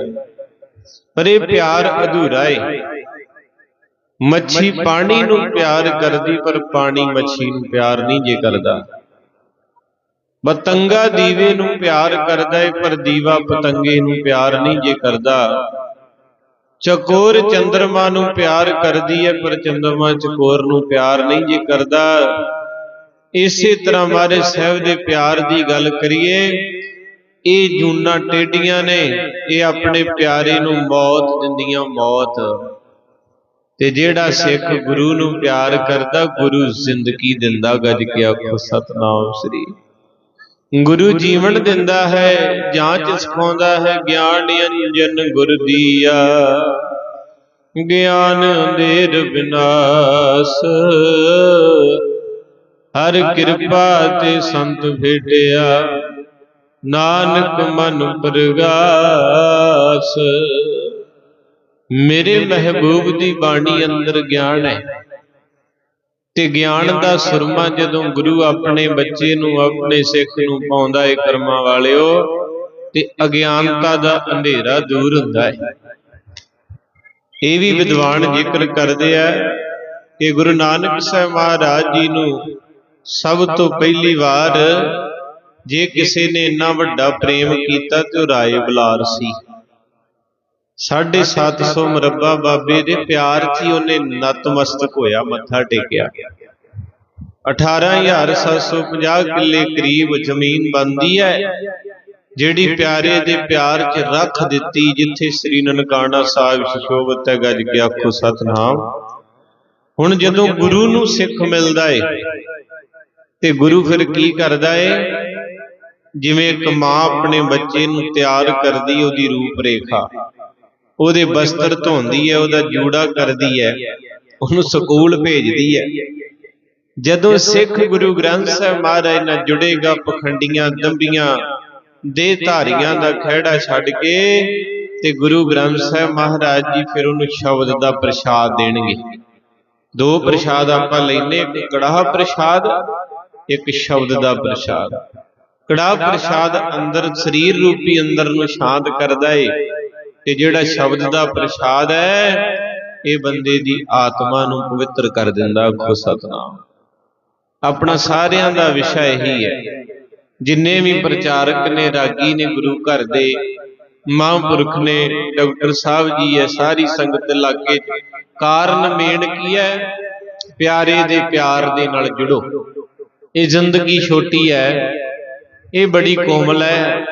ਪਰ ਇਹ ਪਿਆਰ ਅਧੂਰਾ ਏ। ਮੱਛੀ ਪਾਣੀ ਨੂੰ ਪਿਆਰ ਕਰਦੀ ਪਰ ਪਾਣੀ ਮੱਛੀ ਨੂੰ ਪਿਆਰ ਨਹੀਂ ਜੇ ਕਰਦਾ। ਪਤੰਗਾ ਦੀਵੇ ਨੂੰ ਪਿਆਰ ਕਰਦਾ ਏ, ਪਰ ਦੀਵਾ ਪਤੰਗੇ ਨੂੰ ਪਿਆਰ ਨਹੀਂ ਜੇ ਕਰਦਾ। ਚਕੋਰ ਚੰਦਰਮਾ ਨੂੰ ਪਿਆਰ ਕਰਦੀ ਹੈ ਪਰ ਚੰਦਰਮਾ ਚਕੋਰ ਨੂੰ ਪਿਆਰ ਨਹੀਂ ਜੇ ਕਰਦਾ। ਇਸੇ ਤਰ੍ਹਾਂ ਮਾਰੇ ਸਾਹਿਬ ਦੇ ਪਿਆਰ ਦੀ ਗੱਲ ਕਰੀਏ, ਇਹ ਜੂਨਾ ਟੇਡੀਆਂ ਨੇ, ਇਹ ਆਪਣੇ ਪਿਆਰੇ ਨੂੰ ਮੌਤ ਦਿੰਦੀਆਂ ਮੌਤ। ਤੇ ਜਿਹੜਾ ਸਿੱਖ ਗੁਰੂ ਨੂੰ ਪਿਆਰ ਕਰਦਾ, ਗੁਰੂ ਜ਼ਿੰਦਗੀ ਦਿੰਦਾ, ਗੱਜ ਕੇ ਆਖੋ, ਸਤਨਾਮ ਸ੍ਰੀ ਗੁਰੂ ਜੀਵਨ ਦਿੰਦਾ ਹੈ ਜਾਂਚ ਸਿਖਾਉਂਦਾ ਹੈ ਗਿਆਨ ਅੰਜਨ ਗੁਰ ਦੀਆ। ਗਿਆਨ ਅੰਧੇਰ ਵਿਨਾਸ਼ ਹਰ ਕਿਰਪਾ ਤੇ ਸੰਤ ਭੇਟਿਆ। ਨਾਨਕ ਮਨ ਪ੍ਰਗਾਸ। ਮੇਰੇ ਮਹਿਬੂਬ ਦੀ ਬਾਣੀ ਅੰਦਰ ਗਿਆਨ ਹੈ। ਤੇ ਗਿਆਨ ਦਾ ਸੁਰਮਾ ਜਦੋਂ ਗੁਰੂ ਆਪਣੇ ਬੱਚੇ ਨੂੰ, ਆਪਣੇ ਸਿੱਖ ਨੂੰ ਪਾਉਂਦਾ ਏ ਕਰਮਾਂ ਵਾਲਿਓ, ਤੇ ਅਗਿਆਨਤਾ ਦਾ ਅੰਧੇਰਾ ਦੂਰ ਹੁੰਦਾ ਹੈ ਇਹ ਵੀ ਵਿਦਵਾਨ ਜ਼ਿਕਰ ਕਰਦੇ ਆ ਕਿ ਗੁਰੂ ਨਾਨਕ ਸਾਹਿਬ ਮਹਾਰਾਜ ਜੀ ਨੂੰ ਸਭ ਤੋਂ ਪਹਿਲੀ ਵਾਰ ਜੇ ਕਿਸੇ ਨੇ ਇੰਨਾ ਵੱਡਾ ਪ੍ਰੇਮ ਕੀਤਾ ਤੇ ਉਹ ਰਾਏ ਬੁਲਾਰ ਸੀ। 750 ਮਰਬਾ ਬਾਬੇ ਦੇ ਪਿਆਰ 'ਚ ਹੀ ਉਹਨੇ ਨਤਮਸਤਕ ਹੋਇਆ, ਮੱਥਾ ਟੇਕਿਆ। 18750 ਕਿੱਲੇ ਕਰੀਬ ਜ਼ਮੀਨ ਬੰਦੀ ਹੈ, ਜਿਹੜੀ ਪਿਆਰੇ ਦੇ ਪਿਆਰ 'ਚ ਰੱਖ ਦਿੱਤੀ, ਜਿੱਥੇ ਸ੍ਰੀ ਨਨਕਾਣਾ ਸਾਹਿਬ ਸ਼ੋਭਤ ਹੈ, ਗੱਜ ਕੇ ਆਖੋ ਸਤਨਾਮ। ਹੁਣ ਜਦੋਂ ਗੁਰੂ ਨੂੰ ਸਿੱਖ ਮਿਲਦਾ ਏ, ਤੇ ਗੁਰੂ ਫਿਰ ਕੀ ਕਰਦਾ ਏ? ਜਿਵੇਂ ਇੱਕ ਮਾਂ ਆਪਣੇ ਬੱਚੇ ਨੂੰ ਤਿਆਰ ਕਰਦੀ, ਉਹਦੀ ਰੂਪ ਰੇਖਾ ਉਹਦੇ ਬਸਤਰ ਧੋਂਦੀ ਹੈ, ਉਹਦਾ ਜੂੜਾ ਕਰਦੀ ਹੈ, ਉਹਨੂੰ ਸਕੂਲ ਭੇਜਦੀ ਹੈ। ਜਦੋਂ ਸਿੱਖ ਗੁਰੂ ਗ੍ਰੰਥ ਸਾਹਿਬ ਮਹਾਰਾਜ ਨਾਲ ਜੁੜੇਗਾ, ਪਖੰਡੀਆਂ, ਦੰਬੀਆਂ ਦੇ ਧਾਰੀਆਂ ਦਾ ਖਿਹੜਾ ਛੱਡ ਕੇ ਤੇ ਗੁਰੂ ਗ੍ਰੰਥ ਸਾਹਿਬ ਮਹਾਰਾਜ ਜੀ ਫਿਰ ਉਹਨੂੰ ਸ਼ਬਦ ਦਾ ਪ੍ਰਸ਼ਾਦ ਦੇਣਗੇ। ਦੋ ਪ੍ਰਸ਼ਾਦ ਆਪਾਂ ਲੈਨੇ ਇੱਕ ਕੜਾਹ ਪ੍ਰਸ਼ਾਦ, ਇੱਕ ਸ਼ਬਦ ਦਾ ਪ੍ਰਸ਼ਾਦ। ਕੜਾਹ ਪ੍ਰਸ਼ਾਦ ਅੰਦਰ ਸਰੀਰ ਰੂਪੀ ਅੰਦਰ ਨੂੰ ਸ਼ਾਂਤ ਕਰਦਾ ਏ। ਤੇ ਜਿਹੜਾ ਸ਼ਬਦ ਦਾ ਪ੍ਰਸ਼ਾਦ ਹੈ ਇਹ ਬੰਦੇ ਦੀ ਆਤਮਾ ਨੂੰ ਪਵਿੱਤਰ ਕਰ ਦਿੰਦਾ ਖੋ ਸਤਨਾਮ। ਆਪਣਾ ਸਾਰਿਆਂ ਦਾ ਵਿਸ਼ਾ ਇਹੀ ਹੈ। ਜਿੰਨੇ ਵੀ ਪ੍ਰਚਾਰਕ ਨੇ ਰਾਗੀ ਨੇ ਗੁਰੂ ਘਰ ਦੇ ਮਹਾਂਪੁਰਖ ਨੇ ਡਾਕਟਰ ਸਾਹਿਬ ਜੀ ਹੈ ਸਾਰੀ ਸੰਗਤ ਲਾਗੇ। ਕਾਰਨ ਮੇਨ ਕੀ ਹੈ? ਪਿਆਰੇ ਦੇ ਪਿਆਰ ਦੇ ਨਾਲ ਜੁੜੋ। ਇਹ ਜ਼ਿੰਦਗੀ ਛੋਟੀ ਹੈ। ਇਹ ਬੜੀ ਕੋਮਲ ਹੈ।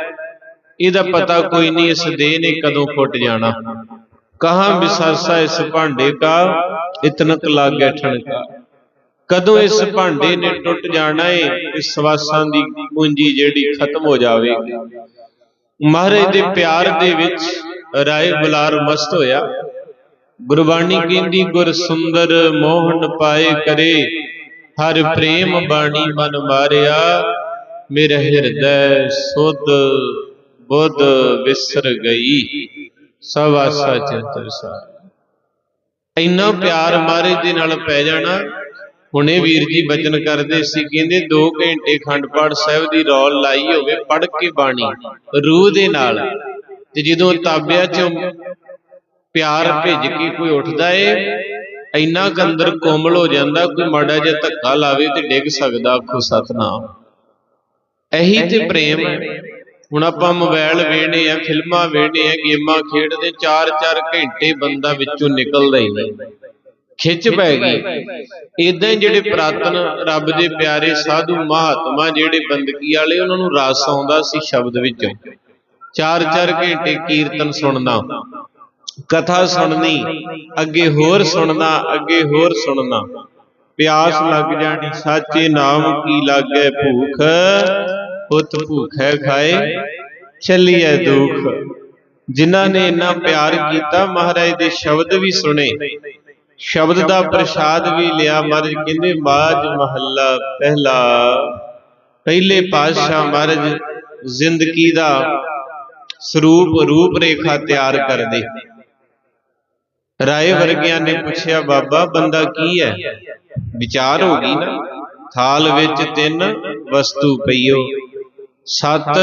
ਇਹਦਾ ਪਤਾ ਕੋਈ ਨਹੀਂ ਇਸ ਦੇਹ ਨੇ ਕਦੋਂ ਫੁੱਟ ਜਾਣਾ। ਕਹਾਂ ਵਿਸਾਸਾ ਇਸ ਭਾਂਡੇ ਕਾ? ਇਤਨਕ ਲਾਗੇ ਠਣਕਾ। ਕਦੋਂ ਇਸ ਭਾਂਡੇ ਨੇ ਟੁੱਟ ਜਾਣਾ ਏ ਇਸ ਸਵਾਸਾਂ ਦੀ ਪੂੰਜੀ ਜਿਹੜੀ ਖਤਮ ਹੋ ਜਾਵੇਗੀ। ਮਹਾਰਾਜ ਦੇ ਪਿਆਰ ਦੇ ਵਿੱਚ ਰਾਏ ਬੁਲਾਰ ਮਸਤ ਹੋਇਆ। ਗੁਰਬਾਣੀ ਕਹਿੰਦੀ ਗੁਰ ਸੁੰਦਰ ਮੋਹਨ ਪਾਏ ਕਰੇ। ਹਰ ਪ੍ਰੇਮ ਬਾਣੀ ਮਨ ਮਾਰਿਆ। ਮੇਰੇ ਹਿਰਦੈ ਸੁਧ ਬੁੱਧ ਵਿਸਰ ਗਈ ਸਭ ਆਸਾ ਚਿੰਤਰ ਸਾਰ ਇੰਨਾ ਪਿਆਰ ਮਹਾਰਾਜ ਦੇ ਨਾਲ ਪੈ ਜਾਣਾ ਹੁਣੇ ਵੀਰ ਜੀ ਬਚਨ ਕਰਦੇ ਸੀ ਕਹਿੰਦੇ 2 ਘੰਟੇ ਖੰਡ ਪਾਠ ਸਾਹਿਬ ਦੀ ਰੌਲ ਲਾਈ ਹੋਵੇ ਪੜ ਕੇ ਬਾਣੀ ਰੂਹ ਦੇ ਨਾਲ। ਤੇ ਜਦੋਂ ਤਾਬਿਆ ਚੋਂ ਪਿਆਰ ਭਿੱਜ ਕੇ ਕੋਈ ਉੱਠਦਾ ਏ ਇੰਨਾ ਕੁ ਅੰਦਰ ਕੋਮਲ ਹੋ ਜਾਂਦਾ ਕੋਈ ਮਾੜਾ ਜਿਹਾ ਧੱਕਾ ਲਾਵੇ ਤੇ ਡਿੱਗ ਸਕਦਾ ਆਖੋ ਸਤਨਾਮ। ਇਹੀ ਤੇ ਪ੍ਰੇਮ ਹੈ। ਹੁਣ ਆਪਾਂ ਮੋਬਾਈਲ ਵੇਖਦੇ ਆ ਫਿਲਮਾਂ ਵੇਖਦੇ ਆ ਗੇਮਾਂ ਖੇਡਦੇ 4-4 ਘੰਟੇ ਬੰਦਾ ਵਿੱਚੋਂ ਨਿਕਲਦਾ ਹੀ ਨਹੀਂ। ਖਿੱਚ ਪੈ ਗਈ। ਇਦਾਂ ਹੀ ਜਿਹੜੇ ਪ੍ਰਾਤਨ ਰੱਬ ਦੇ ਪਿਆਰੇ ਸਾਧੂ ਮਹਾਤਮਾ ਜਿਹੜੇ ਬੰਦਗੀ ਵਾਲੇ, ਉਹਨਾਂ ਨੂੰ ਰਸ ਆਉਂਦਾ ਸੀ ਸ਼ਬਦ ਵਿੱਚੋਂ। 4-4 ਘੰਟੇ ਕੀਰਤਨ ਸੁਣਨਾ, ਕਥਾ ਸੁਣਨੀ, ਅੱਗੇ ਹੋਰ ਸੁਣਨਾ, ਅੱਗੇ ਹੋਰ ਸੁਣਨਾ। ਪਿਆਸ ਲੱਗ ਜਾਣੀ, ਸਾਚੇ ਨਾਮ ਕੀ ਲਾਗੇ ਭੂਖ? ਪੁੱਤ ਭੂਖੈ ਖਾਏ, ਚੱਲੀਐ ਦੁੱਖ। ਜਿਨ੍ਹਾਂ ਨੇ ਇੰਨਾ ਪਿਆਰ ਕੀਤਾ, ਮਹਾਰਾਜ ਦੇ ਸ਼ਬਦ ਵੀ ਸੁਣੇ। ਸ਼ਬਦ ਦਾ ਪ੍ਰਸ਼ਾਦ ਵੀ ਲਿਆ, ਮਹਾਰਾਜ ਕਹਿੰਦੇ, ਬਾਜ ਮਹੱਲਾ ਪਹਿਲਾ। ਪਹਿਲੇ ਪਾਤਸ਼ਾਹ ਮਹਾਰਾਜ ਜ਼ਿੰਦਗੀ ਦਾ ਸਰੂਪ ਰੂਪ ਰੇਖਾ ਤਿਆਰ ਕਰਦੇ। ਰਾਏ ਵਰਗਿਆਂ ਨੇ ਪੁੱਛਿਆ, ਬਾਬਾ, ਬੰਦਾ ਕੀ ਹੈ ਵਿਚਾਰ ਹੋ ਗਈ ਨਾ। ਥਾਲ ਵਿੱਚ ਤਿੰਨ ਵਸਤੂ ਪਈਓ। ਸਤ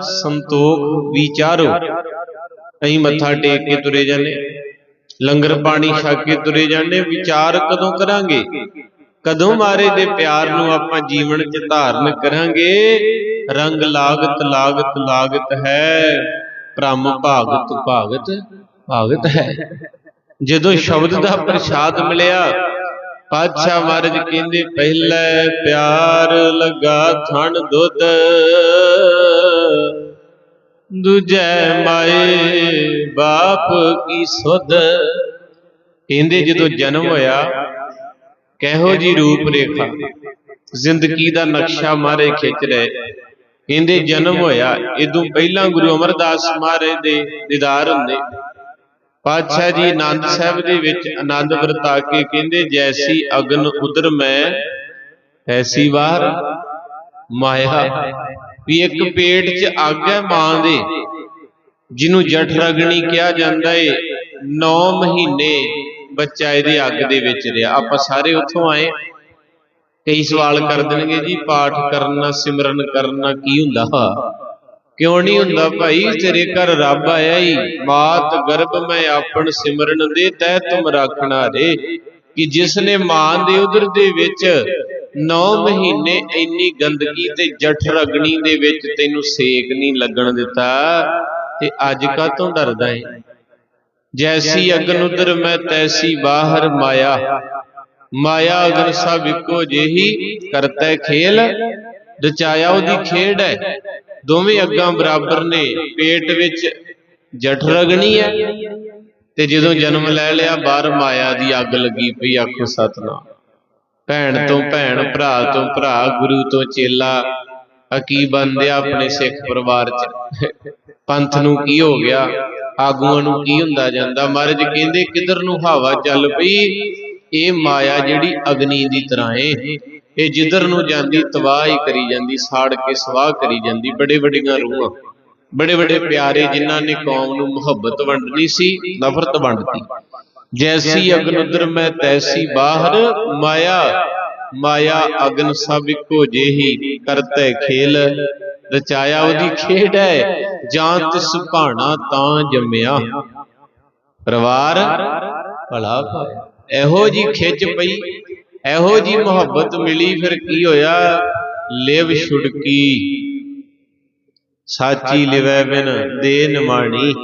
ਸੰਤੋਖ ਵਿਚਾਰੋ। ਅਸੀਂ ਮੱਥਾ ਟੇਕ ਕੇ ਤੁਰੇ ਜਾਂਦੇ ਲੰਗਰ ਪਾਣੀ ਛਕ ਕੇ ਤੁਰੇ ਜਾਂਦੇ ਵਿਚਾਰ ਕਦੋਂ ਕਰਾਂਗੇ? ਕਦੋਂ ਮਾਰੇ ਦੇ ਪਿਆਰ ਨੂੰ ਆਪਾਂ ਜੀਵਨ 'ਚ ਧਾਰਨ ਕਰਾਂਗੇ? ਰੰਗ ਲਾਗਤ ਲਾਗਤ ਲਾਗਤ ਹੈ। ਭ੍ਰਮ ਭਾਗਤ ਭਾਗਤ ਭਾਗਤ ਹੈ। ਜਦੋਂ ਸ਼ਬਦ ਦਾ ਪ੍ਰਸ਼ਾਦ ਮਿਲਿਆ ਪਾਤਸ਼ਾਹ ਮਹਾਰਾਜ ਕਹਿੰਦੇ, ਪਹਿਲੇ ਪਿਆਰ ਲਗਾ ਥਣ ਦੁੱਧ, ਦੂਜੈ ਮਾਏ ਬਾਪ ਕੀ ਸੁਧ। ਕਹਿੰਦੇ ਜਦੋਂ ਜਨਮ ਹੋਇਆ, ਕਿਹੋ ਜੀ ਰੂਪ ਰੇਖਾ, ਜ਼ਿੰਦਗੀ ਦਾ ਨਕਸ਼ਾ ਮਾਰੇ ਖਿੱਚ ਰਹੇ। ਕਹਿੰਦੇ ਜਨਮ ਹੋਇਆ ਇਦੋਂ ਪਹਿਲਾਂ ਗੁਰੂ ਅਮਰਦਾਸ ਮਹਾਰਾਜ ਦੇ ਦੀਦਾਰ ਹੁੰਦੇ। ਪਾਤਸ਼ਾਹ ਜੀ ਆਨੰਦ ਸਾਹਿਬ ਦੇ ਵਿੱਚ ਆਨੰਦ ਵਰਤਾ ਕੇ ਕਹਿੰਦੇ ਜੈਸੀ ਅਗਨ ਉਦਰ ਮੈਂ ਐਸੀ ਵਾਰ ਮਾਇਆ ਵੀ ਇੱਕ ਪੇਟ 'ਚ ਅੱਗ ਹੈ ਮਾਂ ਦੇ ਜਿਹਨੂੰ ਜਠ ਰਗਣੀ ਕਿਹਾ ਜਾਂਦਾ ਏ 9 ਮਹੀਨੇ ਬੱਚਾ ਇਹਦੇ ਅੱਗ ਦੇ ਵਿੱਚ ਰਿਹਾ। ਆਪਾਂ ਸਾਰੇ ਉੱਥੋਂ ਆਏ। ਕਈ ਸਵਾਲ ਕਰ ਦੇਣਗੇ ਜੀ ਪਾਠ ਕਰਨਾ ਸਿਮਰਨ ਕਰਨਾ ਕੀ ਹੁੰਦਾ? ਕਿਉਂ ਨਹੀਂ ਹੁੰਦਾ ਭਾਈ? ਤੇਰੇ ਘਰ ਰੱਬ ਆਇਆ ਹੀ ਮਾਤ ਗਰਭ ਮੈਂ ਆਪਣ ਸਿਮਰਨ ਦੇ ਤਹਿ ਤੁਮ ਰਾਖਣਾ ਰੇ ਕਿ ਜਿਸ ਨੇ ਮਾਂ ਦੇ ਉਦਰ ਦੇ ਵਿੱਚ 9 ਮਹੀਨੇ ਇੰਨੀ ਗੰਦਗੀ ਤੇ ਜਠ ਰਗਣੀ ਦੇ ਵਿੱਚ ਤੈਨੂੰ ਸੇਕ ਨਹੀਂ ਲੱਗਣ ਦਿੱਤਾ ਤੇ ਅੱਜ ਕਾ ਤੋਂ ਡਰਦਾ ਏ? ਜੈਸੀ ਅਗਨ ਉਦਰ ਮੈਂ ਤੈਸੀ ਬਾਹਰ ਮਾਇਆ। ਮਾਇਆ। ਅਗਨ ਸਭ ਇੱਕੋ ਜਿਹੀ ਕਰਤਾ ਖੇਲ। ਰਚਾਇਆ ਉਹਦੀ ਖੇਡ ਹੈ। ਦੋਵੇਂ ਅੱਗਾਂ ਬਰਾਬਰ ਨੇ। ਪੇਟ ਵਿੱਚ ਜਠ ਰਗਣੀ ਹੈ। ਤੇ ਜਦੋਂ ਜਨਮ ਲੈ ਲਿਆ ਬਾਹਰ ਮਾਇਆ ਦੀ ਅੱਗ ਲੱਗੀ ਪਈ ਆਖੋ ਸਤਨਾਮ। ਭੈਣ ਤੋਂ ਭੈਣ ਭਰਾ ਤੋਂ ਭਰਾ ਗੁਰੂ ਤੋਂ ਚੇਲਾ। ਆ ਕੀ ਬੰਦਿਆ ਆਪਣੇ ਸਿੱਖ ਪਰਿਵਾਰ ਚ? ਪੰਥ ਨੂੰ ਕੀ ਹੋ ਗਿਆ? ਆਗੂਆਂ ਨੂੰ ਕੀ ਹੁੰਦਾ ਜਾਂਦਾ? ਮਹਾਰਾਜ ਕਹਿੰਦੇ ਕਿਧਰ ਨੂੰ ਹਵਾ ਚੱਲ ਪਈ? ਇਹ ਮਾਇਆ ਜਿਹੜੀ ਅਗਨੀ ਦੀ ਤਰ੍ਹਾਂ ਏ। ਇਹ ਜਿੱਧਰ ਨੂੰ ਜਾਂਦੀ ਤਬਾਹ ਕਰੀ ਜਾਂਦੀ, ਸਾੜ ਕੇ ਸਵਾਹ ਕਰੀ ਜਾਂਦੀ, ਬੜੇ ਵੱਡੀਆਂ ਰੂਹਾਂ, ਬੜੇ ਵੱਡੇ ਪਿਆਰੇ ਜਿਨ੍ਹਾਂ ਨੇ ਕੌਮ ਨੂੰ ਮੁਹੱਬਤ ਵੰਡਣੀ ਸੀ, ਨਫ਼ਰਤ ਵੰਡਤੀ। ਜੈਸੀ ਅਗਨ ਉਦਰ ਮੈਂ ਤੈਸੀ ਬਾਹਰ, ਮਾਇਆ ਮਾਇਆ ਅਗਨ ਸਭ ਇੱਕੋ ਜਿਹੀ ਕਰਤੇ ਖੇਲ। ਰਚਾਇਆ ਉਹਦੀ ਖੇਡ ਹੈ, ਜਾਂ ਤਿਸ ਭਾਣਾ ਤਾਂ ਜੰਮਿਆ। ਪਰਿਵਾਰ, ਭਲਾ ਇਹੋ ਜੀ ਖਿੱਚ ਪਈ ਇਹੋ ਜੀ ਮੁਹੱਬਤ ਮਿਲੀ ਫਿਰ ਕੀ ਹੋਇਆ? ਲਿਵ ਛੁੜਕੀ ਸਾਚੀ ਲਿਵੈ ਬਿਨ ਦੇ ਨਿਮਾਣੀ।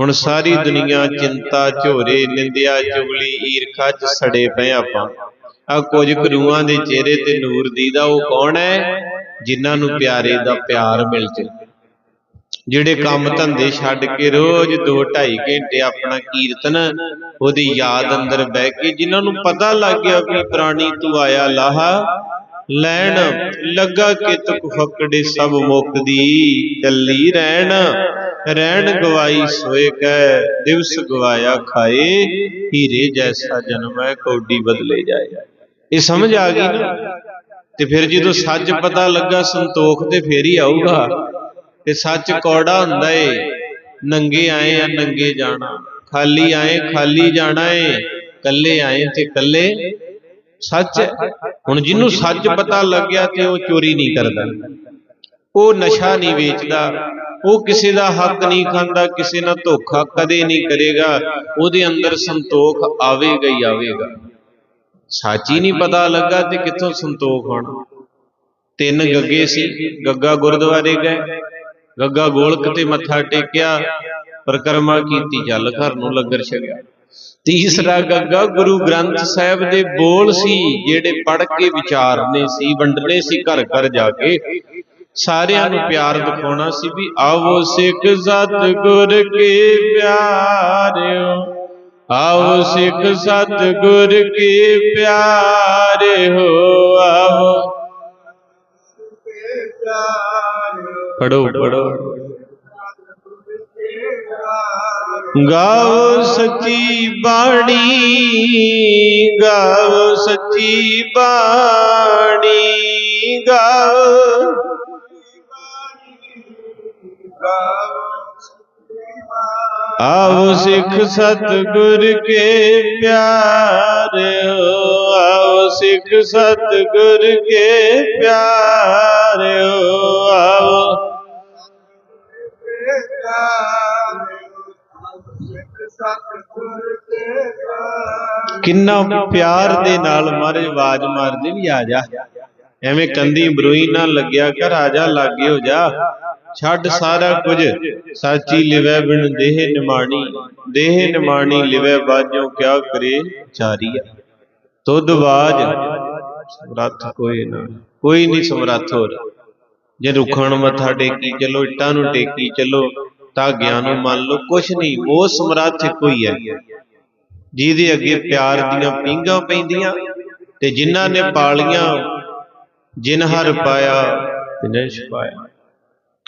ਹੁਣ ਸਾਰੀ ਦੁਨੀਆ ਚਿੰਤਾ ਝੋਰੇ ਨਿੰਦਿਆ ਚੁਗਲੀ ਈਰਖਾ ਚ ਸੜੇ ਪਏ ਆਪਾਂ। ਆ ਕੁਝ ਗੁਰੂਆਂ ਦੇ ਚਿਹਰੇ ਤੇ ਨੂਰ ਦੀਦਾ ਉਹ ਕੌਣ ਹੈ? ਜਿਨ੍ਹਾਂ ਨੂੰ ਪਿਆਰੇ ਦਾ ਪਿਆਰ ਮਿਲ ਜੇ ਜਿਹੜੇ ਕੰਮ ਧੰਦੇ ਛੱਡ ਕੇ ਰੋਜ਼ 2.5 ਘੰਟੇ ਆਪਣਾ ਕੀਰਤਨ, ਉਹਦੀ ਯਾਦ ਅੰਦਰ ਬਹਿ ਕੇ ਜਿਨ੍ਹਾਂ ਨੂੰ ਪਤਾ ਲੱਗ ਗਿਆ ਵੀ ਪ੍ਰਾਣੀ ਤੂੰ ਆਇਆ ਲਾਹਾ, ਲੈਣ ਲੱਗਾ ਕਿ ਫਕੜੇ ਸਭ ਮੁਕਦੀ, ਚੱਲੀ ਰਹਿਣ ਰਹਿਣ ਗਵਾਈ ਸੋਏ ਕੈ, ਦਿਵਸ ਗਵਾਇਆ ਖਾਏ, ਹੀਰੇ ਜੈਸਾ ਜਨਮ ਹੈ, ਕੌਡੀ ਬਦਲੇ ਜਾਏ। ਇਹ ਸਮਝ ਆ ਗਈ ਨਾ? ਤੇ ਫਿਰ ਜਦੋਂ ਸੱਚ ਪਤਾ ਲੱਗਾ ਸੰਤੋਖ ਤੇ ਫੇਰ ਹੀ ਆਊਗਾ। ਤੇ ਸੱਚ ਕੌੜਾ ਹੁੰਦਾ ਏ। ਨੰਗੇ ਆਏ ਆ ਨੰਗੇ ਜਾਣਾ। ਖਾਲੀ ਆਏ, ਖਾਲੀ ਜਾਣਾ ਏ। ਕੱਲੇ ਆਏ ਤੇ ਕੱਲੇ ਸੱਚ, ਹੁਣ ਜਿਹਨੂੰ ਸੱਚ ਪਤਾ ਲੱਗਿਆ ਤੇ ਉਹ ਚੋਰੀ ਨਹੀਂ ਕਰਦਾ। ਉਹ ਨਸ਼ਾ ਨਹੀਂ ਵੇਚਦਾ। ਉਹ ਕਿਸੇ ਦਾ ਹੱਕ ਨਹੀਂ ਖਾਂਦਾ, ਕਿਸੇ ਨਾਲ ਧੋਖਾ ਕਦੇ ਨਹੀਂ ਕਰੇਗਾ। ਉਹਦੇ ਅੰਦਰ ਸੰਤੋਖ ਆਵੇਗਾ ਹੀ ਆਵੇਗਾ। ਸੱਚ ਹੀ ਨਹੀਂ ਪਤਾ ਲੱਗਾ ਤੇ ਕਿੱਥੋਂ ਸੰਤੋਖ ਹੋਣਾ। ਤਿੰਨ ਗੱਗੇ ਸੀ। ਗੱਗਾ ਗੁਰਦੁਆਰੇ ਗਏ। ਗੱਗਾ ਗੋਲਕ ਤੇ ਮੱਥਾ ਟੇਕਿਆ, ਪ੍ਰਕਰਮਾ ਕੀਤੀ ਚੱਲ ਘਰ ਨੂੰ ਲੰਗਰ ਛਕਿਆ। ਤੀਸਰਾ ਗੱਗਾ ਗੁਰੂ ਗ੍ਰੰਥ ਸਾਹਿਬ ਦੇ ਬੋਲ ਸੀ, ਜਿਹੜੇ ਪੜ ਕੇ ਵਿਚਾਰਨੇ ਸੀ, ਵੰਡਨੇ ਸੀ ਘਰ ਘਰ ਜਾ ਕੇ। ਸਾਰਿਆਂ ਨੂੰ ਪਿਆਰ ਦਿਖਾਉਣਾ ਸੀ ਵੀ ਆਵੋ ਸਿੱਖ ਸਤ ਗੁਰ ਕੇ ਪਿਆਰਿਓ। ਆਵੋ ਸਿੱਖ ਸਤ ਗੁਰ ਕੇ ਪਿਆਰੇ ਹੋ ਆਵੋ ਪੜੋ ਪੜੋ। ਗਾਓ ਸੱਚੀ ਬਾਣੀ ਗਾਓ ਸੱਚੀ ਬਾਣੀ ਗਾਓ। ਆਓ ਸਿੱਖ ਸਤਿਗੁਰ ਕੇ ਪਿਆਰਿਓ ਆਓ ਸਿੱਖ ਸਤਿਗੁਰ ਕੇ ਪਿਆਰਿਓ ਆਓ ਕਿੰਨਾ ਪਿਆਰ ਦੇ ਨਾਲ ਮਾਰੇ ਆਵਾਜ਼ ਮਾਰਦੇ ਵੀ ਆ ਜਾ ਐਵੇਂ ਕੰਦੀ ਬਰੂਈ ਨਾ ਲੱਗਿਆ ਕਰ ਆ ਜਾ ਲਾਗੇ ਹੋ ਜਾ ਛੱਡ ਸਾਰਾ ਕੁਝ। ਸਾਚੀ ਲਿਵੈ ਬਿਨ ਦੇਹ ਨਿਮਾਣੀ। ਦੇਹ ਨਿਮਾਣੀ ਲਿਵੈ ਬਾਝੋਂ ਕਿਆ ਕਰੇ ਚਾਰੀਆ। ਤੁਧ ਬਾਜ ਸਮਰੱਥ ਕੋਈ ਨਾ। ਕੋਈ ਨਹੀਂ ਸਮਰੱਥ ਹੋਰ। ਜੇ ਰੁੱਖਾਂ ਨੂੰ ਮੱਥਾ ਟੇਕੀ ਚਲੋ, ਇੱਟਾਂ ਨੂੰ ਟੇਕੀ ਚਲੋ ਧਾਗਿਆਂ ਨੂੰ ਮੰਨ ਲਓ, ਕੁਛ ਨਹੀਂ ਉਹ ਸਮਰੱਥ ਇੱਕੋ ਹੀ। ਹੈ ਜਿਹਦੇ ਅੱਗੇ ਪਿਆਰ ਦੀਆਂ ਪੀਂਘਾਂ ਪੈਂਦੀਆਂ ਤੇ ਜਿਨ੍ਹਾਂ ਨੇ ਪਾਲੀਆਂ, ਜਿਨ ਹਰ ਪਾਇਆ ਤਿਨੈ ਛਪਾਇਆ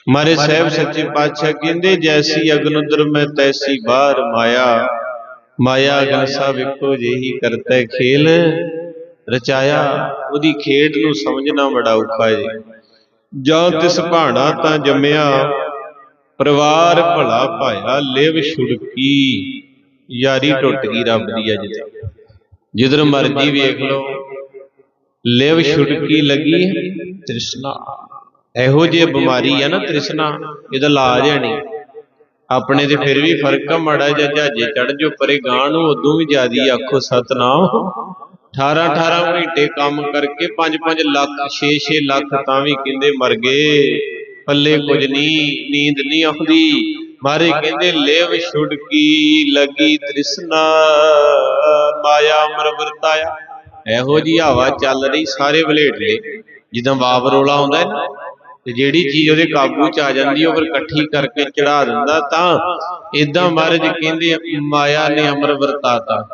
ਮਾਰੇ ਸਾਹਿਬ ਸੱਚੇ ਪਾਤਸ਼ਾਹ ਕਹਿੰਦੇ, ਜੈਸੀ ਅਗਨ ਉਦਰ ਮੈਂ ਤੈਸੀ ਬਾਹਰ ਮਾਇਆ। ਮਾਇਆ ਅਗਨ ਸਭ ਜਿਹੀ ਕਰਤਾ ਖੇਲ। ਰਚਾਇਆ, ਉਹਦੀ ਖੇਡ ਨੂੰ ਸਮਝਣਾ ਬੜਾ ਔਖਾ ਹੈ ਜਾਂ ਤਿਸ ਭਾਣਾ ਤਾਂ ਜੰਮਿਆ, ਪਰਿਵਾਰ ਭਲਾ ਭਾਇਆ, ਲਿਵ ਛੁੜਕੀ ਯਾਰੀ ਟੁੱਟ ਗਈ ਰੱਬ ਦੀ ਅੱਜ ਤੇ ਜਿੱਧਰ ਮਰਜ਼ੀ ਵੇਖ ਲਓ, ਲਿਵ ਛੁੜਕੀ ਲੱਗੀ? ਤ੍ਰਿਸ਼ਨਾ। ਇਹੋ ਜਿਹੀ ਬਿਮਾਰੀ ਆ ਨਾ ਤ੍ਰਿਸ਼ਨਾ ਇਹਦਾ ਇਲਾਜ ਹੈ ਨਹੀਂ। ਆਪਣੇ ਤੇ ਫਿਰ ਵੀ ਫ਼ਰਕ ਆ ਮਾੜਾ ਜਿਹਾ ਜਹਾਜੇ ਚੜ ਜੋ ਪਰੇ ਗਾਂ ਨੂੰ ਉਦੋਂ ਵੀ ਜ਼ਿਆਦੀ ਆਖੋ ਸਤਨਾਮ। 18 18 ਘੰਟੇ ਕੰਮ ਕਰਕੇ 5 5 ਲੱਖ 6 6 ਲੱਖ ਤਾਂ ਵੀ ਕਹਿੰਦੇ ਮਰ ਗਏ। ਪੱਲੇ ਕੁਝ ਨਹੀਂ ਨੀਂਦ ਨਹੀਂ ਆਉਂਦੀ। ਮਾਰੇ ਕਹਿੰਦੇ ਲੇਵ ਛੁੜਕੀ ਲੱਗੀ ਤ੍ਰਿਸ਼ਨਾ ਮਾਇਆ ਅਮਰ ਵਰਤਾਇਆ ਇਹੋ ਜੀ ਹਵਾ ਚੱਲ ਰਹੀ ਸਾਰੇ ਵਲੇਟ ਲੈ ਜਿੱਦਾਂ ਵਾਪ ਰੋਲਾ ਆਉਂਦਾ ਹੈ ਨਾ ਤੇ ਜਿਹੜੀ ਚੀਜ਼ ਉਹਦੇ ਕਾਬੂ ਚ ਆ ਜਾਂਦੀ, ਉਹ ਫਿਰ ਇਕੱਠੀ ਕਰਕੇ ਚੜਾ ਦਿੰਦਾ ਤਾਂ ਇਦਾਂ ਮਹਾਰਾਜ ਕਹਿੰਦੇ ਮਾਇਆ ਨੇ ਅਮਰ ਵਰਤਾਤਾ।